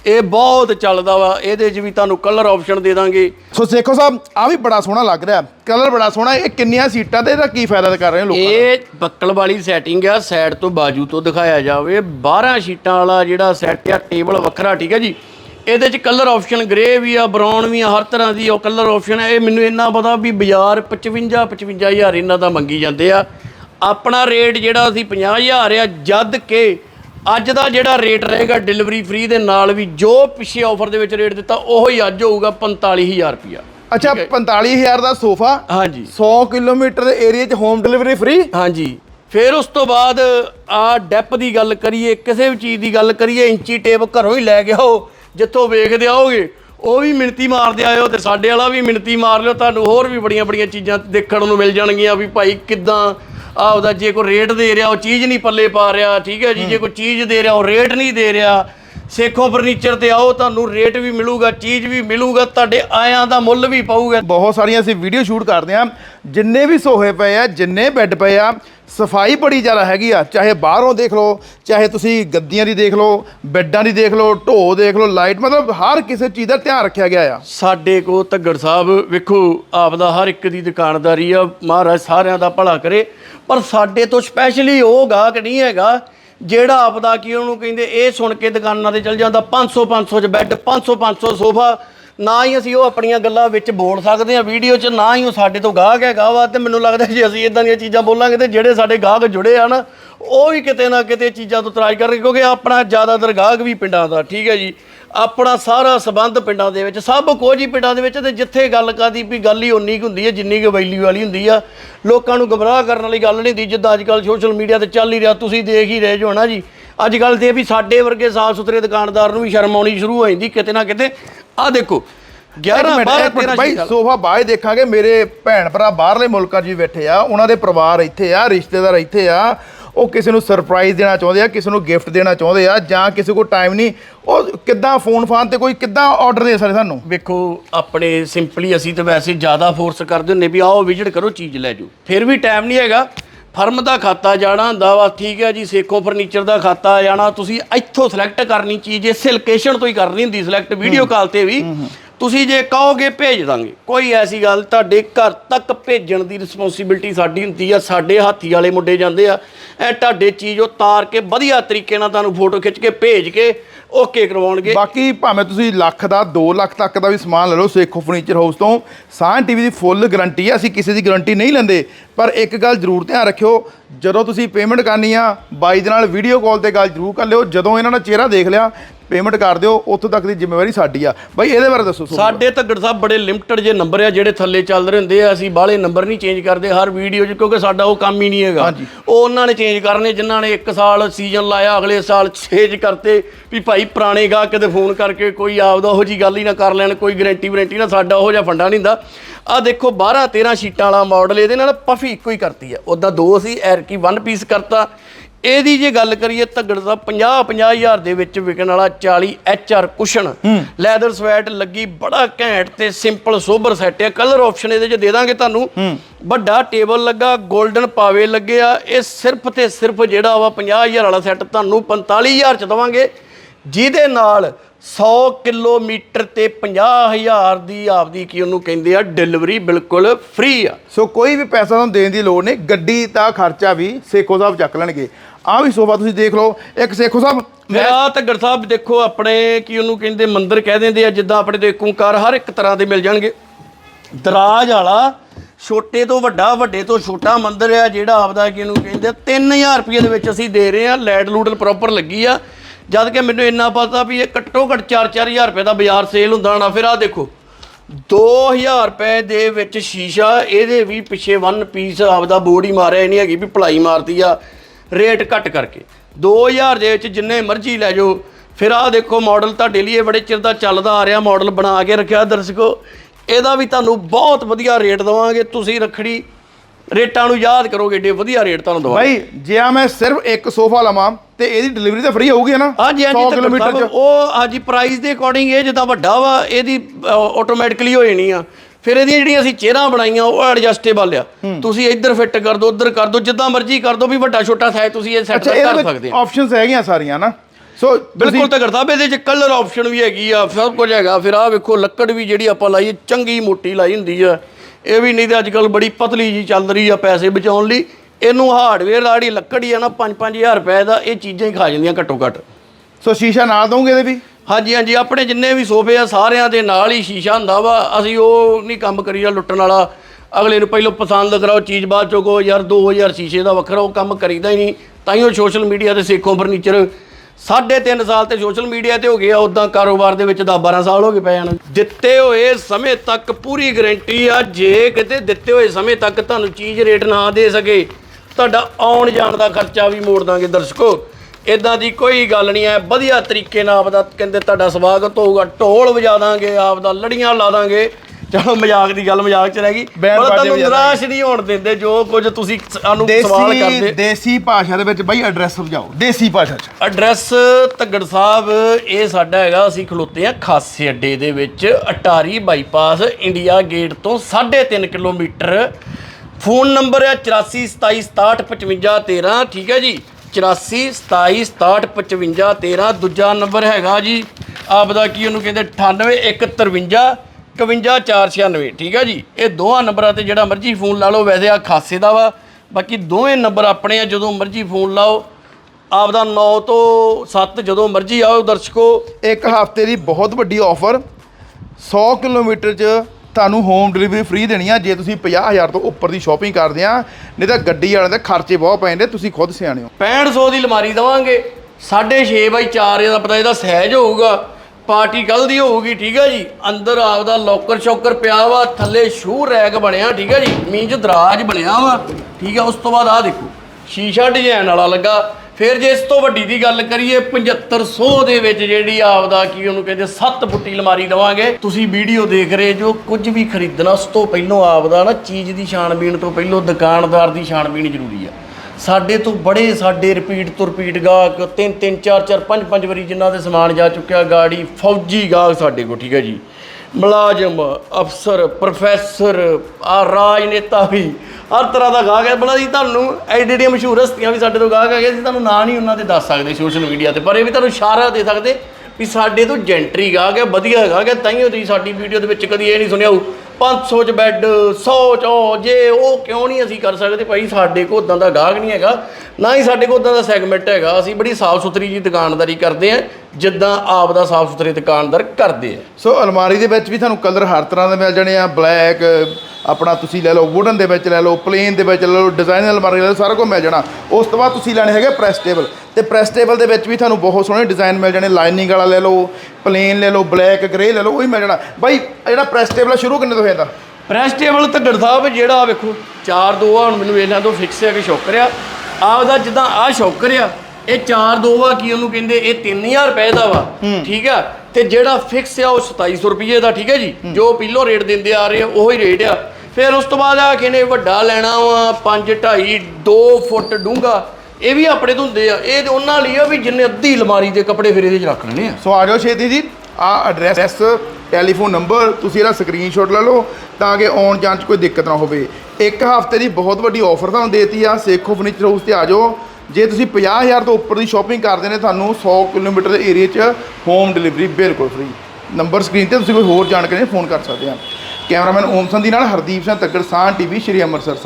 ਇਹ ਬਹੁਤ ਚੱਲਦਾ ਵਾ ਇਹਦੇ 'ਚ ਵੀ ਤੁਹਾਨੂੰ ਕਲਰ ਆਪਸ਼ਨ ਦੇ ਦਾਂਗੇ। ਸੋ ਸੇਖੋ ਸਾਹਿਬ ਆ ਵੀ ਬੜਾ ਸੋਹਣਾ ਲੱਗ ਰਿਹਾ। ਕਲਰ ਬੜਾ ਸੋਹਣਾ ਇਹ ਕਿੰਨੀਆਂ ਸੀਟਾਂ ਤੇ ਇਹਦਾ ਕੀ ਫਾਇਦਾ ਕਰ ਰਹੇ ਹੋ ਲੋਕਾਂ ਇਹ ਬੱਕਲ ਵਾਲੀ ਸੈਟਿੰਗ ਆ ਸਾਈਡ ਤੋਂ ਬਾਜੂ ਤੋਂ ਦਿਖਾਇਆ ਜਾਵੇ। 12 ਸ਼ੀਟਾਂ ਵਾਲਾ ਜਿਹੜਾ ਸੈੱਟ ਆ ਟੇਬਲ ਵੱਖਰਾ ਠੀਕ ਹੈ ਜੀ। ਇਹਦੇ 'ਚ ਕਲਰ ਆਪਸ਼ਨ ਗ੍ਰੇ ਵੀ ਆ ਬਰਾਊਨ ਵੀ ਆ ਹਰ ਤਰ੍ਹਾਂ ਦੀ ਉਹ ਕਲਰ ਆਪਸ਼ਨ ਹੈ ਇਹ ਮੈਨੂੰ ਇੰਨਾ ਪਤਾ ਵੀ ਬਾਜ਼ਾਰ 55 55000 ਇਹਨਾਂ ਦਾ ਮੰਗੀ ਜਾਂਦੇ ਆ। ਆਪਣਾ ਰੇਟ ਜਿਹੜਾ ਅਸੀਂ 50000 ਆ ਜਦ ਕਿ ਅੱਜ ਦਾ ਜਿਹੜਾ ਰੇਟ ਰਹੇਗਾ ਡਿਲੀਵਰੀ ਫ੍ਰੀ ਦੇ ਨਾਲ ਵੀ ਜੋ ਪਿੱਛੇ ਆਫਰ ਦੇ ਵਿੱਚ ਰੇਟ ਦਿੱਤਾ ਉਹੋ ਹੀ ਅੱਜ ਹੋਊਗਾ 45000 ਰੁਪਿਆ ਅੱਛਾ 45000 ਦਾ ਸੋਫਾ ਹਾਂਜੀ। 100 ਕਿਲੋਮੀਟਰ ਦੇ ਏਰੀਆ 'ਚ ਹੋਮ ਡਿਲੀਵਰੀ ਫ੍ਰੀ ਹਾਂਜੀ। ਫਿਰ ਉਸ ਤੋਂ ਬਾਅਦ ਆ ਡੈਪ ਦੀ ਗੱਲ ਕਰੀਏ ਕਿਸੇ ਵੀ ਚੀਜ਼ ਦੀ ਗੱਲ ਕਰੀਏ ਇੰਚੀ ਟੇਪ ਘਰੋਂ ਹੀ ਲੈ ਕੇ ਆਓ ਜਿੱਥੋਂ ਵੇਖਦੇ ਆਓਗੇ ਉਹ ਵੀ ਮਿਣਤੀ ਮਾਰਦੇ ਆਇਓ ਤੇ ਸਾਡੇ ਵਾਲਾ ਵੀ ਮਿਣਤੀ ਮਾਰ ਲਿਓ ਤੁਹਾਨੂੰ ਹੋਰ ਵੀ ਬੜੀਆਂ ਬੜੀਆਂ ਚੀਜ਼ਾਂ ਦੇਖਣ ਨੂੰ ਮਿਲ ਜਾਣਗੀਆਂ ਵੀ ਭਾਈ ਕਿੱਦਾਂ ਆਪਦਾ ਜੇ ਕੋਈ ਰੇਟ ਦੇ ਰਿਹਾ ਉਹ ਚੀਜ਼ ਨਹੀਂ ਪੱਲੇ ਪਾ ਰਿਹਾ ਠੀਕ ਹੈ ਜੀ ਜੇ ਕੋਈ ਚੀਜ਼ ਦੇ ਰਿਹਾ ਉਹ ਰੇਟ ਨਹੀਂ ਦੇ ਰਿਹਾ ਸੇਖੋ ਫਰਨੀਚਰ ਤੇ ਆਓ ਤੁਹਾਨੂੰ ਰੇਟ ਵੀ ਮਿਲੂਗਾ ਚੀਜ਼ ਵੀ ਮਿਲੂਗਾ ਤੁਹਾਡੇ ਆਇਆਂ ਦਾ ਮੁੱਲ ਵੀ ਪਾਊਗਾ। ਬਹੁਤ ਸਾਰੀਆਂ ਅਸੀਂ ਵੀਡੀਓ ਸ਼ੂਟ ਕਰਦੇ ਆ ਜਿੰਨੇ ਵੀ ਸੋਹੇ ਪਏ ਆ ਜਿੰਨੇ ਬੈੱਡ ਪਏ ਆ ਸਫ਼ਾਈ ਬੜੀ ਜ਼ਿਆਦਾ ਹੈਗੀ ਆ। ਚਾਹੇ ਬਾਹਰੋਂ ਦੇਖ ਲਓ ਚਾਹੇ ਤੁਸੀਂ ਗੱਦੀਆਂ ਦੀ ਦੇਖ ਲਓ ਬੈੱਡਾਂ ਦੀ ਦੇਖ ਲਓ ਢੋ ਦੇਖ ਲਓ ਲਾਈਟ ਮਤਲਬ ਹਰ ਕਿਸੇ ਚੀਜ਼ ਦਾ ਧਿਆਨ ਰੱਖਿਆ ਗਿਆ ਆ। ਸਾਡੇ ਕੋ ਧੱਗੜ ਸਾਹਿਬ ਵੇਖੋ ਆਪਦਾ ਹਰ ਇੱਕ ਦੀ ਦੁਕਾਨਦਾਰੀ ਆ। ਮਹਾਰਾਜ ਸਾਰਿਆਂ ਦਾ ਭਲਾ ਕਰੇ। ਪਰ ਸਾਡੇ ਤੋਂ ਸਪੈਸ਼ਲੀ ਉਹ ਗਾਹਕ ਨਹੀਂ ਹੈਗਾ ਜਿਹੜਾ ਆਪਦਾ ਕੀ ਉਹਨੂੰ ਕਹਿੰਦੇ, ਇਹ ਸੁਣ ਕੇ ਦੁਕਾਨਾਂ ਤੇ ਚਲ ਜਾਂਦਾ 500 500 ਚ ਬੈੱਡ 500 500 ਸੋਫਾ, ਨਾ ਹੀ ਅਸੀਂ ਉਹ ਆਪਣੀਆਂ ਗੱਲਾਂ ਵਿੱਚ ਬੋਲ ਸਕਦੇ ਆ ਵੀਡੀਓ 'ਚ, ਨਾ ਹੀ ਉਹ ਸਾਡੇ ਤੋਂ ਗਾਹਕ ਹੈਗਾ ਵਾ, ਤੇ ਮੈਨੂੰ ਲੱਗਦਾ ਜੇ ਅਸੀਂ ਇਦਾਂ ਦੀਆਂ ਚੀਜ਼ਾਂ ਬੋਲਾਂਗੇ ਤੇ ਜਿਹੜੇ ਸਾਡੇ ਗਾਹਕ ਜੁੜੇ ਆ ਨਾ ਉਹ ਵੀ ਕਿਤੇ ਨਾ ਕਿਤੇ ਚੀਜ਼ਾਂ ਤੋਂ ਇਤਰਾਜ਼ ਕਰਨਗੇ ਕਿਉਂਕਿ ਆਪਣਾ ਜ਼ਿਆਦਾਤਰ ਗਾਹਕ ਵੀ ਪਿੰਡਾਂ ਦਾ ਠੀਕ ਹੈ ਜੀ। ਆਪਣਾ ਸਾਰਾ ਸਬੰਧ ਪਿੰਡਾਂ ਦੇ ਵਿੱਚ ਸਭ ਕੁਝ ਹੀ ਪਿੰਡਾਂ ਦੇ ਵਿੱਚ ਤੇ ਜਿੱਥੇ ਗੱਲ ਕਰਦੀ ਵੀ ਗੱਲ ਹੀ ਉਨੀ ਕੁ ਹੁੰਦੀ ਹੈ ਜਿੰਨੀ ਕੁ ਵੈਲਿਊ ਵਾਲੀ ਹੁੰਦੀ ਆ। ਲੋਕਾਂ ਨੂੰ ਗਮਰਾਹ ਕਰਨ ਵਾਲੀ ਗੱਲ ਨਹੀਂ ਹੁੰਦੀ ਜਿੱਦਾਂ ਅੱਜ ਕੱਲ ਸੋਸ਼ਲ ਮੀਡੀਆ ਤੇ ਚੱਲ ਹੀ ਰਿਹਾ ਤੁਸੀਂ ਦੇਖ ਹੀ ਰਹੇ ਜੋ ਨਾ ਜੀ। ਅੱਜ ਕੱਲ ਤੇ ਵੀ ਸਾਡੇ ਵਰਗੇ ਸਾਫ਼ ਸੁਥਰੇ ਦੁਕਾਨਦਾਰ ਨੂੰ ਵੀ ਸ਼ਰਮ ਆਉਣੀ ਸ਼ੁਰੂ ਹੋ ਜਾਂਦੀ ਕਿਤੇ ਨਾ ਕਿਤੇ। ਆਹ ਦੇਖੋ 11 ਇੱਕ ਮਿੰਟ, 12 ਇੱਕ ਮਿੰਟ, 13 ਬਾਈ ਸੋਫਾ ਬਾਅਦ ਦੇਖਾਂਗੇ ਮੇਰੇ ਭੈਣ ਭਰਾ ਬਾਹਰਲੇ ਮੁਲਕਾਂ 'ਚ ਵੀ ਬੈਠੇ ਆ ਉਹਨਾਂ ਦੇ ਪਰਿਵਾਰ ਇੱਥੇ ਆ ਰਿਸ਼ਤੇਦਾਰ ਇੱਥੇ ਆ। ਉਹ ਕਿਸੇ ਨੂੰ ਸਰਪ੍ਰਾਈਜ਼ ਦੇਣਾ ਚਾਹੁੰਦੇ ਆ ਕਿਸੇ ਨੂੰ ਗਿਫਟ ਦੇਣਾ ਚਾਹੁੰਦੇ ਆ ਜਾਂ ਕਿਸੇ ਕੋਲ ਟਾਈਮ ਨਹੀਂ ਉਹ ਕਿੱਦਾਂ ਫੋਨ ਫਾਨ ਤੇ ਕੋਈ ਕਿੱਦਾਂ ਆਰਡਰ ਦੇ ਸਕਦੇ ਸਾਨੂੰ? ਵੇਖੋ ਆਪਣੇ ਸਿੰਪਲੀ ਅਸੀਂ ਤਾਂ ਵੈਸੇ ਜ਼ਿਆਦਾ ਫੋਰਸ ਕਰਦੇ ਹੁੰਨੇ ਵੀ ਆਓ ਵਿਜ਼ਿਟ ਕਰੋ ਚੀਜ਼ ਲੈ ਜਾਓ। ਫਿਰ ਵੀ ਟਾਈਮ ਨਹੀਂ ਹੈਗਾ। ਫਰਮ ਦਾ ਖਾਤਾ ਜਾਣਾ ਹੁੰਦਾ ਵਾ ਠੀਕ ਹੈ ਜੀ ਸੇਖੋ ਫਰਨੀਚਰ ਦਾ ਖਾਤਾ ਜਾਣਾ ਤੁਸੀਂ ਇੱਥੋਂ ਸਿਲੈਕਟ ਕਰਨੀ ਚੀਜ਼ ਇਸੇ ਲੋਕੇਸ਼ਨ ਤੋਂ ਹੀ ਕਰਨੀ ਹੁੰਦੀ ਸਿਲੈਕਟ ਵੀਡੀਓ ਕਾਲ ਤੇ ਵੀ। ਤੁਸੀਂ ਜੇ ਕਹੋਗੇ ਭੇਜ ਦਾਂਗੇ। ਕੋਈ ਐਸੀ ਗੱਲ, ਤੁਹਾਡੇ ਘਰ ਤੱਕ ਭੇਜਣ ਦੀ ਰਿਸਪੌਂਸਿਬਿਲਟੀ ਸਾਡੀ ਹੁੰਦੀ ਆ, ਸਾਡੇ ਹਾਥੀ ਵਾਲੇ ਮੁੰਡੇ ਜਾਂਦੇ ਆ, ਐ ਤੁਹਾਡੇ ਚੀਜ਼ ਉਹ ਤਾਰ ਕੇ ਵਧੀਆ ਤਰੀਕੇ ਨਾਲ ਤੁਹਾਨੂੰ ਫੋਟੋ ਖਿੱਚ ਕੇ ਭੇਜ ਕੇ ਓਕੇ ਕਰਵਾਉਣਗੇ। ਬਾਕੀ ਭਾਵੇਂ ਤੁਸੀਂ ਲੱਖ ਦਾ 2 ਲੱਖ ਤੱਕ ਦਾ ਵੀ ਸਮਾਨ ਲੈ ਲਓ ਸੇਖੋ ਫਰਨੀਚਰ ਹਾਊਸ ਤੋਂ। ਸਾਨ ਟੀਵੀ ਦੀ ਫੁੱਲ ਗਾਰੰਟੀ ਆ, ਅਸੀਂ ਕਿਸੇ ਦੀ ਗਾਰੰਟੀ ਨਹੀਂ ਲੈਂਦੇ। ਪਰ ਇੱਕ ਗੱਲ ਜ਼ਰੂਰ ਧਿਆਨ ਰੱਖਿਓ, ਜਦੋਂ ਤੁਸੀਂ ਪੇਮੈਂਟ ਕਰਨੀ ਆ, ਬਾਈ ਦੇ ਨਾਲ ਵੀਡੀਓ ਕਾਲ ਤੇ ਗੱਲ ਜ਼ਰੂਰ ਕਰ ਲਿਓ। ਜਦੋਂ ਇਹਨਾਂ ਦਾ ਚਿਹਰਾ ਦੇਖ ਲਿਆ ਪੇਮੈਂਟ ਕਰ ਦਿਓ ਉੱਥੋਂ ਤੱਕ ਦੀ ਜ਼ਿੰਮੇਵਾਰੀ ਸਾਡੀ ਆ। ਬਾਈ ਇਹਦੇ ਬਾਰੇ ਦੱਸੋ ਸਾਡੇ ਧੱਗੜ ਸਾਹਿਬ ਬੜੇ ਲਿਮਟਡ ਜੇ ਨੰਬਰ ਆ ਜਿਹੜੇ ਥੱਲੇ ਚੱਲ ਰਹੇ ਹੁੰਦੇ ਆ ਅਸੀਂ ਬਾਹਲੇ ਨੰਬਰ ਨਹੀਂ ਚੇਂਜ ਕਰਦੇ ਹਰ ਵੀਡੀਓ 'ਚ ਕਿਉਂਕਿ ਸਾਡਾ ਉਹ ਕੰਮ ਹੀ ਨਹੀਂ ਹੈਗਾ। ਉਹ ਉਹਨਾਂ ਨੇ ਚੇਂਜ ਕਰਨੇ ਜਿਨ੍ਹਾਂ ਨੇ ਇੱਕ ਸਾਲ ਸੀਜ਼ਨ ਲਾਇਆ ਅਗਲੇ ਸਾਲ ਚੇਂਜ ਕਰਤੇ ਵੀ ਭਾਈ ਪੁਰਾਣੇ ਗਾ ਕਿਤੇ ਫੋਨ ਕਰਕੇ ਕੋਈ ਆਪਦਾ ਉਹੋ ਜੀ ਗੱਲ ਹੀ ਨਾ ਕਰ ਲੈਣ ਕੋਈ ਗਾਰੰਟੀ ਵਾਰੰਟੀ ਨਾ ਸਾਡਾ ਉਹੋ ਜਿਹਾ ਫੰਡਾ ਨਹੀਂ ਹੁੰਦਾ। ਆ ਦੇਖੋ 12 13 ਸ਼ੀਟਾਂ ਵਾਲਾ ਮਾਡਲ ਇਹਦੇ ਨਾਲ ਪਫੀ ਇੱਕੋ ਹੀ ਕਰਤੀ ਆ। ਉਦਾਂ ਦੋ ਸੀ ਐਰਕੀ ਵਨ ਪੀਸ ਕਰਤਾ। ਇਹਦੀ ਜੇ ਗੱਲ ਕਰੀਏ ਧੱਗੜ ਦਾ 50 50000 ਦੇ ਵਿੱਚ ਵਿਕਣ ਵਾਲਾ 40 ਐਚਆਰ ਕੁਸ਼ਨ। ਲੈਦਰ ਸਵੈਟ ਲੱਗੀ ਬੜਾ ਘੈਂਟ ਤੇ ਸਿੰਪਲ ਸੋਬਰ ਸੈੱਟ ਹੈ ਕਲਰ ਆਪਸ਼ਨ ਇਹਦੇ ਚ ਦੇ ਦਾਂਗੇ ਤੁਹਾਨੂੰ। ਵੱਡਾ ਟੇਬਲ ਲੱਗਾ 골ਡਨ ਪਾਵੇ ਲੱਗੇ ਆ। ਇਹ ਸਿਰਫ ਤੇ ਸਿਰਫ ਜਿਹੜਾ ਵਾ 50000 ਵਾਲਾ ਸੈੱਟ ਤੁਹਾਨੂੰ 45000 ਚ ਦਵਾਂਗੇ। ਜਿਹਦੇ ਨਾਲ 100 ਕਿਲੋਮੀਟਰ ਤੇ 50000 ਦੀ ਆਪਦੀ ਕੀ ਉਹਨੂੰ ਕਹਿੰਦੇ ਆ ਡਿਲੀਵਰੀ ਬਿਲਕੁਲ ਫ੍ਰੀ ਆ। ਸੋ ਕੋਈ ਵੀ ਪੈਸਾ ਤੁਹਾਨੂੰ ਦੇਣ ਦੀ ਲੋੜ ਨਹੀਂ। ਗੱਡੀ ਦਾ ਖਰਚਾ ਵੀ ਸੇਖੋ ਸਾਹਿਬ ਚੱਕ ਲੈਣਗੇ। ਆਹ ਵੀ ਸੋਫਾ ਤੁਸੀਂ ਦੇਖ ਲਓ ਇੱਕ ਸੇਖੋ ਸਾਹਿਬ ਮੇਰਾ ਧੱਗੜ ਸਾਹਿਬ ਦੇਖੋ ਆਪਣੇ ਕੀ ਉਹਨੂੰ ਕਹਿੰਦੇ ਮੰਦਰ ਕਹਿ ਦਿੰਦੇ ਆ ਜਿੱਦਾਂ ਆਪਣੇ ਦੇ ਓਂਕਾਰ ਹਰ ਇੱਕ ਤਰ੍ਹਾਂ ਦੇ ਮਿਲ ਜਾਣਗੇ। ਦਰਾਜ ਵਾਲਾ ਛੋਟੇ ਤੋਂ ਵੱਡਾ ਵੱਡੇ ਤੋਂ ਛੋਟਾ ਮੰਦਰ ਆ ਜਿਹੜਾ ਆਪਦਾ ਕਿ ਇਹਨੂੰ ਕਹਿੰਦੇ ਆ, 3000 ਰੁਪਏ ਦੇ ਵਿੱਚ ਅਸੀਂ ਦੇ ਰਹੇ ਆ ਲੈਟ ਲੂਡਲ ਪ੍ਰੋਪਰ ਲੱਗੀ ਆ। ਜਦ ਕਿ ਮੈਨੂੰ ਇੰਨਾ ਪਤਾ ਵੀ ਇਹ ਘੱਟੋ ਘੱਟ 4-4000 ਰੁਪਏ ਦਾ ਬਾਜ਼ਾਰ ਸੇਲ ਹੁੰਦਾ ਹੋਣਾ ਫਿਰ ਆ ਦੇਖੋ। 2000 ਰੁਪਏ ਦੇ ਵਿੱਚ ਸ਼ੀਸ਼ਾ ਇਹਦੇ ਵੀ ਪਿੱਛੇ ਵਨ ਪੀਸ ਆਪਦਾ ਬੋਰਡ ਹੀ ਮਾਰਿਆ ਇਹ ਨਹੀਂ ਹੈਗੀ ਵੀ ਭਲਾਈ ਮਾਰਤੀ ਆ। ਰੇਟ ਘੱਟ ਕਰਕੇ। 2000 ਦੇ ਵਿੱਚ ਜਿੰਨੇ ਮਰਜ਼ੀ ਲੈ ਜਾਓ। ਫਿਰ ਆਹ ਦੇਖੋ ਮਾਡਲ ਤੁਹਾਡੇ ਲਈ ਇਹ ਬੜੇ ਚਿਰ ਦਾ ਚੱਲਦਾ ਆ ਰਿਹਾ। ਮਾਡਲ ਬਣਾ ਕੇ ਰੱਖਿਆ ਦਰਸ਼ਕੋ। ਇਹਦਾ ਵੀ ਤੁਹਾਨੂੰ ਬਹੁਤ ਵਧੀਆ ਰੇਟ ਦਵਾਂਗੇ। ਤੁਸੀਂ ਰੱਖੜੀ ਰੇਟਾਂ ਨੂੰ ਯਾਦ ਕਰੋਗੇ ਏਡੇ ਵਧੀਆ ਰੇਟ ਤੁਹਾਨੂੰ ਦਵਾਂਗੇ। ਬਾਈ ਜੇ ਆ ਮੈਂ ਸਿਰਫ ਇੱਕ ਸੋਫਾ ਲਵਾਂ ਤੇ ਇਹਦੀ ਡਿਲੀਵਰੀ ਤਾਂ ਫ੍ਰੀ ਹੋਊਗੀ ਨਾ? ਹਾਂਜੀ 100 ਹਾਂਜੀ ਕਿਲੋਮੀਟਰ ਕਿਲੋਮੀਟਰ ਚ। ਉਹ ਹਾਂਜੀ ਪ੍ਰਾਈਸ ਦੇ ਅਕੋਰਡਿੰਗ ਇਹ ਜਿੱਦਾਂ ਵੱਡਾ ਵਾ ਇਹਦੀ ਆਟੋਮੈਟਿਕਲੀ ਹੋ ਜਾਣੀ ਆ। ਫਿਰ ਇਹਦੀਆਂ ਜਿਹੜੀਆਂ ਅਸੀਂ ਚੇਅਰਾਂ ਬਣਾਈਆਂ ਉਹ ਐਡਜਸਟੇਬਲ ਆ। ਤੁਸੀਂ ਇੱਧਰ ਫਿੱਟ ਕਰ ਦਿਓ ਉੱਧਰ ਕਰ ਦਿਓ ਜਿੱਦਾਂ ਮਰਜ਼ੀ ਕਰ ਦਿਓ ਵੀ ਵੱਡਾ ਛੋਟਾ ਸਾਈਜ਼ ਤੁਸੀਂ ਇਹ ਸੈੱਟ ਕਰ ਸਕਦੇ ਆ। ਆਪਸ਼ਨਸ ਹੈਗੀਆਂ ਸਾਰੀਆਂ ਨਾ? ਸੋ ਬਿਲਕੁਲ ਤਾਂ ਕਰਦਾ ਇਹਦੇ ਚ ਕਲਰ ਆਪਸ਼ਨ ਵੀ ਹੈਗੀ ਆ ਸਭ ਕੁਝ ਹੈਗਾ। ਫਿਰ ਆਹ ਵੇਖੋ ਲੱਕੜ ਵੀ ਜਿਹੜੀ ਆਪਾਂ ਲਾਈ ਚੰਗੀ ਮੋਟੀ ਲਾਈ ਹੁੰਦੀ ਆ। ਇਹ ਵੀ ਨਹੀਂ ਤੇ ਅੱਜ ਕੱਲ ਬੜੀ ਪਤਲੀ ਜੀ ਚੱਲ ਰਹੀ ਆ ਪੈਸੇ ਬਚਾਉਣ ਲਈ। ਇਹਨੂੰ ਹਾਰਡਵੇਅਰ ਲੱਕੜ ਹੀ ਆ ਨਾ 5-5000 ਰੁਪਏ ਦਾ ਇਹ ਚੀਜ਼ਾਂ ਹੀ ਖਾ ਜਾਂਦੀਆਂ ਘੱਟੋ ਘੱਟ ਸੋ ਸ਼ੀਸ਼ਾ ਨਾਲ ਦੋਗੇ ਇਹਦੇ ਵੀ? ਹਾਂਜੀ ਹਾਂਜੀ, ਆਪਣੇ ਜਿੰਨੇ ਵੀ ਸੋਫੇ ਆ, ਸਾਰਿਆਂ ਦੇ ਨਾਲ ਹੀ ਸ਼ੀਸ਼ਾ ਹੁੰਦਾ ਵਾ। ਅਸੀਂ ਉਹ ਨਹੀਂ ਕੰਮ ਕਰੀਦਾ ਲੁੱਟਣ ਵਾਲਾ। ਅਗਲੇ ਨੂੰ ਪਹਿਲਾਂ ਪਸੰਦ ਕਰਾਓ, ਚੀਜ਼ ਬਾਅਦ ਚੋਂ ਕਹੋ, ਯਾਰ 2000 ਸ਼ੀਸ਼ੇ ਦਾ ਵੱਖਰਾ, ਉਹ ਕੰਮ ਕਰੀਦਾ ਹੀ ਨਹੀਂ। ਤਾਂ ਹੀ ਉਹ ਸੋਸ਼ਲ ਮੀਡੀਆ ਤੇ ਸੇਖੋਂ ਫਰਨੀਚਰ। ਸਾਢੇ ਤਿੰਨ ਸਾਲ ਤੇ ਸੋਸ਼ਲ ਮੀਡੀਆ ਤੇ ਹੋ ਗਏ ਆ ਉਦਾਂ ਕਾਰੋਬਾਰ ਦੇ ਵਿੱਚ 10 12 ਸਾਲ ਹੋ ਗਏ ਪਏ ਹਨ। ਦਿੱਤੇ ਹੋਏ ਸਮੇਂ ਤੱਕ ਪੂਰੀ ਗਾਰੰਟੀ ਆ, ਜੇ ਕਿਤੇ ਦਿੱਤੇ ਹੋਏ ਸਮੇਂ ਤੱਕ ਤੁਹਾਨੂੰ ਚੀਜ਼ ਰੇਟ ਨਾ ਦੇ ਸਕੇ, ਤੁਹਾਡਾ ਆਉਣ ਜਾਣ ਦਾ ਖਰਚਾ ਵੀ ਮੋੜ ਦਾਂਗੇ। ਦਰਸ਼ਕੋ ਇਦਾਂ ਦੀ ਕੋਈ ਗੱਲ ਨਹੀਂ ਹੈ। ਵਧੀਆ ਤਰੀਕੇ ਨਾਲ ਆਪਦਾ ਕਹਿੰਦੇ ਤੁਹਾਡਾ ਸਵਾਗਤ ਹੋਊਗਾ। ਢੋਲ ਵਜਾ ਦਾਂਗੇ ਆਪਦਾ ਲੜੀਆਂ ਲਾ ਦਾਂਗੇ। ਚਲੋ ਮਜ਼ਾਕ ਦੀ ਗੱਲ ਮਜ਼ਾਕ ਚ ਰਹਿ ਗਈ। ਬੈਂਡ ਪਰ ਬਾਜੇ ਤੁਹਾਨੂੰ ਵਜਾ ਨਿਰਾਸ਼ ਨਹੀਂ ਹੋਣ ਦਿੰਦੇ ਜੋ ਕੁਝ ਤੁਸੀਂ ਸਾਨੂੰ ਸਵਾਲ ਦੇਸੀ ਕਰਦੇ। ਦੇਸੀ ਭਾਸ਼ਾ ਦੇ ਵਿੱਚ ਬਾਈ ਐਡਰੈਸ ਸਮਝਾਓ। ਦੇਸੀ ਭਾਸ਼ਾ ਚ। ਐਡਰੈਸ ਧੱਗੜ ਸਾਹਿਬ ਇਹ ਸਾਡਾ ਹੈਗਾ ਅਸੀਂ ਖਲੋਤੇ ਆ ਖਾਸੇ ਅੱਡੇ ਦੇ ਵਿੱਚ ਅਟਾਰੀ ਬਾਈਪਾਸ ਇੰਡੀਆ ਗੇਟ ਤੋਂ 3.5 ਕਿਲੋਮੀਟਰ। ਫੋਨ ਨੰਬਰ ਹੈ 8427675513 ਠੀਕ ਹੈ ਜੀ? 8427675513 ਦੂਜਾ ਨੰਬਰ ਹੈਗਾ ਜੀ। ਆਪਦਾ ਕੀ ਉਹਨੂੰ ਕਹਿੰਦੇ? 98153 51496 ਠੀਕ ਹੈ ਜੀ? ਇਹ ਦੋਹਾਂ ਨੰਬਰਾਂ ਤੇ ਜਿਹੜਾ ਮਰਜ਼ੀ ਫੋਨ ਲਾ ਲਓ, ਵੈਸੇ ਆ ਖਾਸੇ ਦਾ ਵਾ। ਬਾਕੀ ਦੋਵੇਂ ਨੰਬਰ ਆਪਣੇ ਆ, ਜਦੋਂ ਮਰਜ਼ੀ ਫੋਨ ਲਾਓ। ਆਪਦਾ 9 ਤੋਂ 7 ਜਦੋਂ ਮਰਜ਼ੀ ਆਓ ਦਰਸ਼ਕੋ। ਇੱਕ ਹਫ਼ਤੇ ਦੀ ਬਹੁਤ ਵੱਡੀ ਆਫਰ 100 ਕਿਲੋਮੀਟਰ ਚ ਤੁਹਾਨੂੰ ਹੋਮ ਡਿਲੀਵਰੀ ਫ੍ਰੀ ਦੇਣੀ ਆ, ਜੇ ਤੁਸੀਂ 50000 ਤੋਂ ਉੱਪਰ ਦੀ ਸ਼ਾਪਿੰਗ ਕਰਦੇ ਆ, ਨਹੀਂ ਤਾਂ ਗੱਡੀ ਵਾਲਿਆਂ ਦੇ ਖਰਚੇ ਬਹੁਤ ਪੈਂਦੇ ਤੁਸੀਂ ਖੁਦ ਸਿਆਣੇ ਹੋ। 6500 ਦੀ ਅਲਮਾਰੀ ਦਵਾਂਗੇ 6.5 ਬਾਈ 4 ਦਾ ਪਤਾ ਇਹਦਾ ਸਹਿਜ ਹੋਊਗਾ, ਪਾਰਟੀ ਕੱਲ ਦੀ ਹੋਊਗੀ, ਠੀਕ ਆ ਜੀ? ਅੰਦਰ ਆਪਦਾ ਲੋਕਰ ਸ਼ੌਕਰ ਪਿਆ ਵਾ, ਥੱਲੇ ਸ਼ੂ ਰੈਕ ਬਣਿਆ, ਠੀਕ ਆ ਜੀ? ਮੀਂਜ ਦਰਾਜ ਬਣਿਆ ਵਾ, ਠੀਕ ਆ, ਉਸ ਤੋਂ ਬਾਅਦ ਆ ਦੇਖੋ, ਸ਼ੀਸ਼ਾ ਡਿਜ਼ਾਈਨ ਵਾਲਾ ਲੱਗਾ ਫਿਰ ਜੇ ਇਸ ਤੋਂ ਵੱਡੀ ਦੀ ਗੱਲ ਕਰੀਏ 7500 ਦੇ ਵਿੱਚ ਜਿਹੜੀ ਆਪਦਾ ਕੀ ਉਹਨੂੰ ਕਹਿੰਦੇ ਸੱਤ ਫੁੱਟੀ ਅਲਮਾਰੀ ਦਵਾਂਗੇ। ਤੁਸੀਂ ਵੀਡੀਓ ਦੇਖ ਰਹੇ ਜੋ ਕੁਝ ਵੀ ਖਰੀਦਣਾ, ਉਸ ਤੋਂ ਪਹਿਲਾਂ ਆਪਦਾ ਨਾ ਚੀਜ਼ ਦੀ ਛਾਣਬੀਣ ਤੋਂ ਪਹਿਲਾਂ ਦੁਕਾਨਦਾਰ ਦੀ ਛਾਣਬੀਣ ਜ਼ਰੂਰੀ ਆ। ਸਾਡੇ ਤੋਂ ਬੜੇ ਸਾਡੇ ਰਿਪੀਟ ਤੋਂ ਰਿਪੀਟ ਗਾਹਕ, ਤਿੰਨ ਤਿੰਨ, ਚਾਰ ਚਾਰ, ਪੰਜ ਪੰਜ ਵਾਰੀ ਜਿਨ੍ਹਾਂ ਦੇ ਸਮਾਨ ਜਾ ਚੁੱਕਿਆ, ਗਾੜੀ ਫੌਜੀ ਗਾਹਕ ਸਾਡੇ ਕੋਲ, ਠੀਕ ਹੈ ਜੀ। ਮੁਲਾਜ਼ਮ, ਅਫਸਰ ਪ੍ਰੋਫੈਸਰ ਆ ਰਾਜਨੇਤਾ ਵੀ ਹਰ ਤਰ੍ਹਾਂ ਦਾ ਗਾਹਕ ਹੈ। ਬੜਾ ਜੀ ਤੁਹਾਨੂੰ ਐਡੀ ਮਸ਼ਹੂਰ ਹਸਤੀਆਂ ਵੀ ਸਾਡੇ ਤੋਂ ਗਾਹਕ ਹੈਗੇ, ਅਸੀਂ ਤੁਹਾਨੂੰ ਨਾਂ ਨਹੀਂ ਉਹਨਾਂ ਦੇ ਦੱਸ ਸਕਦੇ ਸੋਸ਼ਲ ਮੀਡੀਆ ਤੇ, ਪਰ ਇਹ ਵੀ ਤੁਹਾਨੂੰ ਇਸ਼ਾਰਾ ਦੇ ਸਕਦੇ ਵੀ ਸਾਡੇ ਤੋਂ ਜੈਂਟਰੀ ਗਾਹਕ ਹੈ, ਵਧੀਆ ਗਾਹਕ ਹੈ ਤਾਈਓ ਤੁਸੀਂ ਸਾਡੀ ਵੀਡੀਓ ਦੇ ਵਿੱਚ ਕਦੀ ਇਹ ਨਹੀਂ ਸੁਣਿਆ ਹੋਊ 500 ਚ ਬੈੱਡ 100 ਚ ਉਹ ਜੇ ਉਹ ਕਿਉਂ ਨਹੀਂ ਅਸੀਂ ਕਰ ਸਕਦੇ? ਭਾਈ ਸਾਡੇ ਕੋਲ ਉਦਾਂ ਦਾ ਗਾਹਕ ਨਹੀਂ ਹੈਗਾ, ਨਾ ਹੀ ਸਾਡੇ ਕੋਲ ਉਦਾਂ ਦਾ ਸੈਗਮੈਂਟ ਹੈਗਾ। ਅਸੀਂ ਬੜੀ ਸਾਫ਼ ਸੁਥਰੀ ਜੀ ਦੁਕਾਨਦਾਰੀ ਕਰਦੇ ਆ ਜਿੱਦਾਂ ਆਪ ਦਾ ਸਾਫ਼ ਸੁਥਰੀ ਦੁਕਾਨਦਾਰ ਕਰਦੇ ਆ। ਸੋ ਅਲਮਾਰੀ ਦੇ ਵਿੱਚ ਵੀ ਤੁਹਾਨੂੰ ਕਲਰ ਹਰ ਤਰ੍ਹਾਂ ਦੇ ਮਿਲ ਜਾਣੇ ਆ ਬਲੈਕ ਆਪਣਾ ਤੁਸੀਂ ਲੈ ਲਓ ਵੁਡਨ ਦੇ ਵਿੱਚ ਲੈ ਲਓ ਪਲੇਨ ਦੇ ਵਿੱਚ ਲੈ ਲਓ ਡਿਜ਼ਾਈਨਰ ਅਲਮਾਰੀ ਲੈ ਲਓ, ਸਾਰਾ ਕੁਝ ਮਿਲ ਜਾਣਾ। ਉਸ ਤੋਂ ਬਾਅਦ ਤੁਸੀਂ ਲੈਣੇ ਹੈਗੇ ਪ੍ਰੈਸ ਟੇਬਲ ਤੇ ਪ੍ਰੈਸ ਟੇਬਲ ਦੇ ਵਿੱਚ ਵੀ ਤੁਹਾਨੂੰ ਬਹੁਤ ਸੋਹਣੇ ਡਿਜ਼ਾਈਨ ਮਿਲ ਜਾਣੇ। ਲਾਈਨਿੰਗ ਵਾਲਾ ਲੈ ਲਓ ਪਲੇਨ ਲੈ ਲਓ ਬਲੈਕ ਗ੍ਰੇ ਲੈ ਲਓ ਉਹ ਹੀ ਮਿਲ ਜਾਣਾ। ਬਾਈ ਜਿਹੜਾ ਪ੍ਰੈਸ ਟੇਬਲ ਸ਼ੁਰੂ ਕਿੰਨੇ ਤੋਂ ਹੋਇਆ ਪ੍ਰੈਸ ਟੇਬਲ ਧੱਗੜ ਸਾਹਿਬ ਜਿਹੜਾ ਵੇਖੋ ਚਾਰ ਦੋ ਆ ਹੁਣ ਮੈਨੂੰ ਇਹਨਾਂ ਤੋਂ ਫਿਕਸ ਹੈ ਕਿ ਸ਼ੌਕਰ ਆ। ਆਪਦਾ ਜਿੱਦਾਂ ਆਹ ਸ਼ੌਕਰ ਆ ਇਹ ਚਾਰ ਦੋ ਆ ਕੀ ਉਹਨੂੰ ਕਹਿੰਦੇ ਇਹ 3000 ਰੁਪਏ ਦਾ ਵਾ ਠੀਕ ਆ? ਤੇ ਜਿਹੜਾ ਫਿਕਸ ਆ ਉਹ 2700 ਰੁਪਏ ਦਾ ਠੀਕ ਹੈ ਜੀ? ਜੋ ਪਹਿਲੋਂ ਰੇਟ ਦਿੰਦੇ ਆ ਰਹੇ ਆ ਉਹੀ ਰੇਟ ਆ। ਫਿਰ ਉਸ ਤੋਂ ਬਾਅਦ ਆ ਕਿਨੇ ਵੱਡਾ ਲੈਣਾ ਵਾ 5 2.5 2 ਫੁੱਟ ਡੂੰਘਾ। ਇਹ ਵੀ ਆਪਣੇ ਤੋਂ ਹੁੰਦੇ ਆ। ਇਹ ਤੇ ਉਹਨਾਂ ਲਈ ਆ ਵੀ ਜਿੰਨੇ ਅੱਧੀ ਅਲਮਾਰੀ ਦੇ ਕੱਪੜੇ ਫਿਰ ਇਹਦੇ 'ਚ ਰੱਖ ਲੈਣੇ ਆ। ਸੋ ਆ ਜਾਓ ਛੇਤੀ ਜੀ। ਆ ਐਡਰੈਸ ਟੈਲੀਫੋਨ ਨੰਬਰ ਤੁਸੀਂ ਇਹਦਾ ਸਕਰੀਨਸ਼ਾਟ ਲੈ ਲਓ ਤਾਂ ਕਿ ਆਉਣ ਜਾਣ 'ਚ ਕੋਈ ਦਿੱਕਤ ਨਾ ਹੋਵੇ। ਇੱਕ ਹਫ਼ਤੇ ਦੀ ਬਹੁਤ ਵੱਡੀ ਆਫਰ ਤੁਹਾਨੂੰ ਦੇਤੀ ਆ। ਸੇਖੋ ਫਰਨੀਚਰ ਹਾਊਸ ਤੇ ਆ ਜਾਓ। ਜੇ ਤੁਸੀਂ 50000 ਤੋਂ ਉੱਪਰ ਦੀ ਸ਼ਾਪਿੰਗ ਕਰਦੇ ਨੇ, ਤੁਹਾਨੂੰ 100 ਕਿਲੋਮੀਟਰ ਦੇ ਏਰੀਆ 'ਚ ਹੋਮ ਡਿਲੀਵਰੀ ਬਿਲਕੁਲ ਫ੍ਰੀ ਨੰਬਰ ਸਕਰੀਨ ਤੇ ਤੁਸੀਂ ਕੋਈ ਹੋਰ ਜਾਣਕਾਰੀ ਫੋਨ ਕਰ ਸਕਦੇ ਆ। ਕੈਮਰਾਮੈਨ ਓਮ ਸੰਧੀ ਨਾਲ, ਹਰਦੀਪ ਸਿੰਘ ਤੱਕੜ ਸਾਹ ਟੀਵੀ ਸ਼੍ਰੀ ਅੰਮ੍ਰਿਤਸਰ ਸਾਹਿਬ।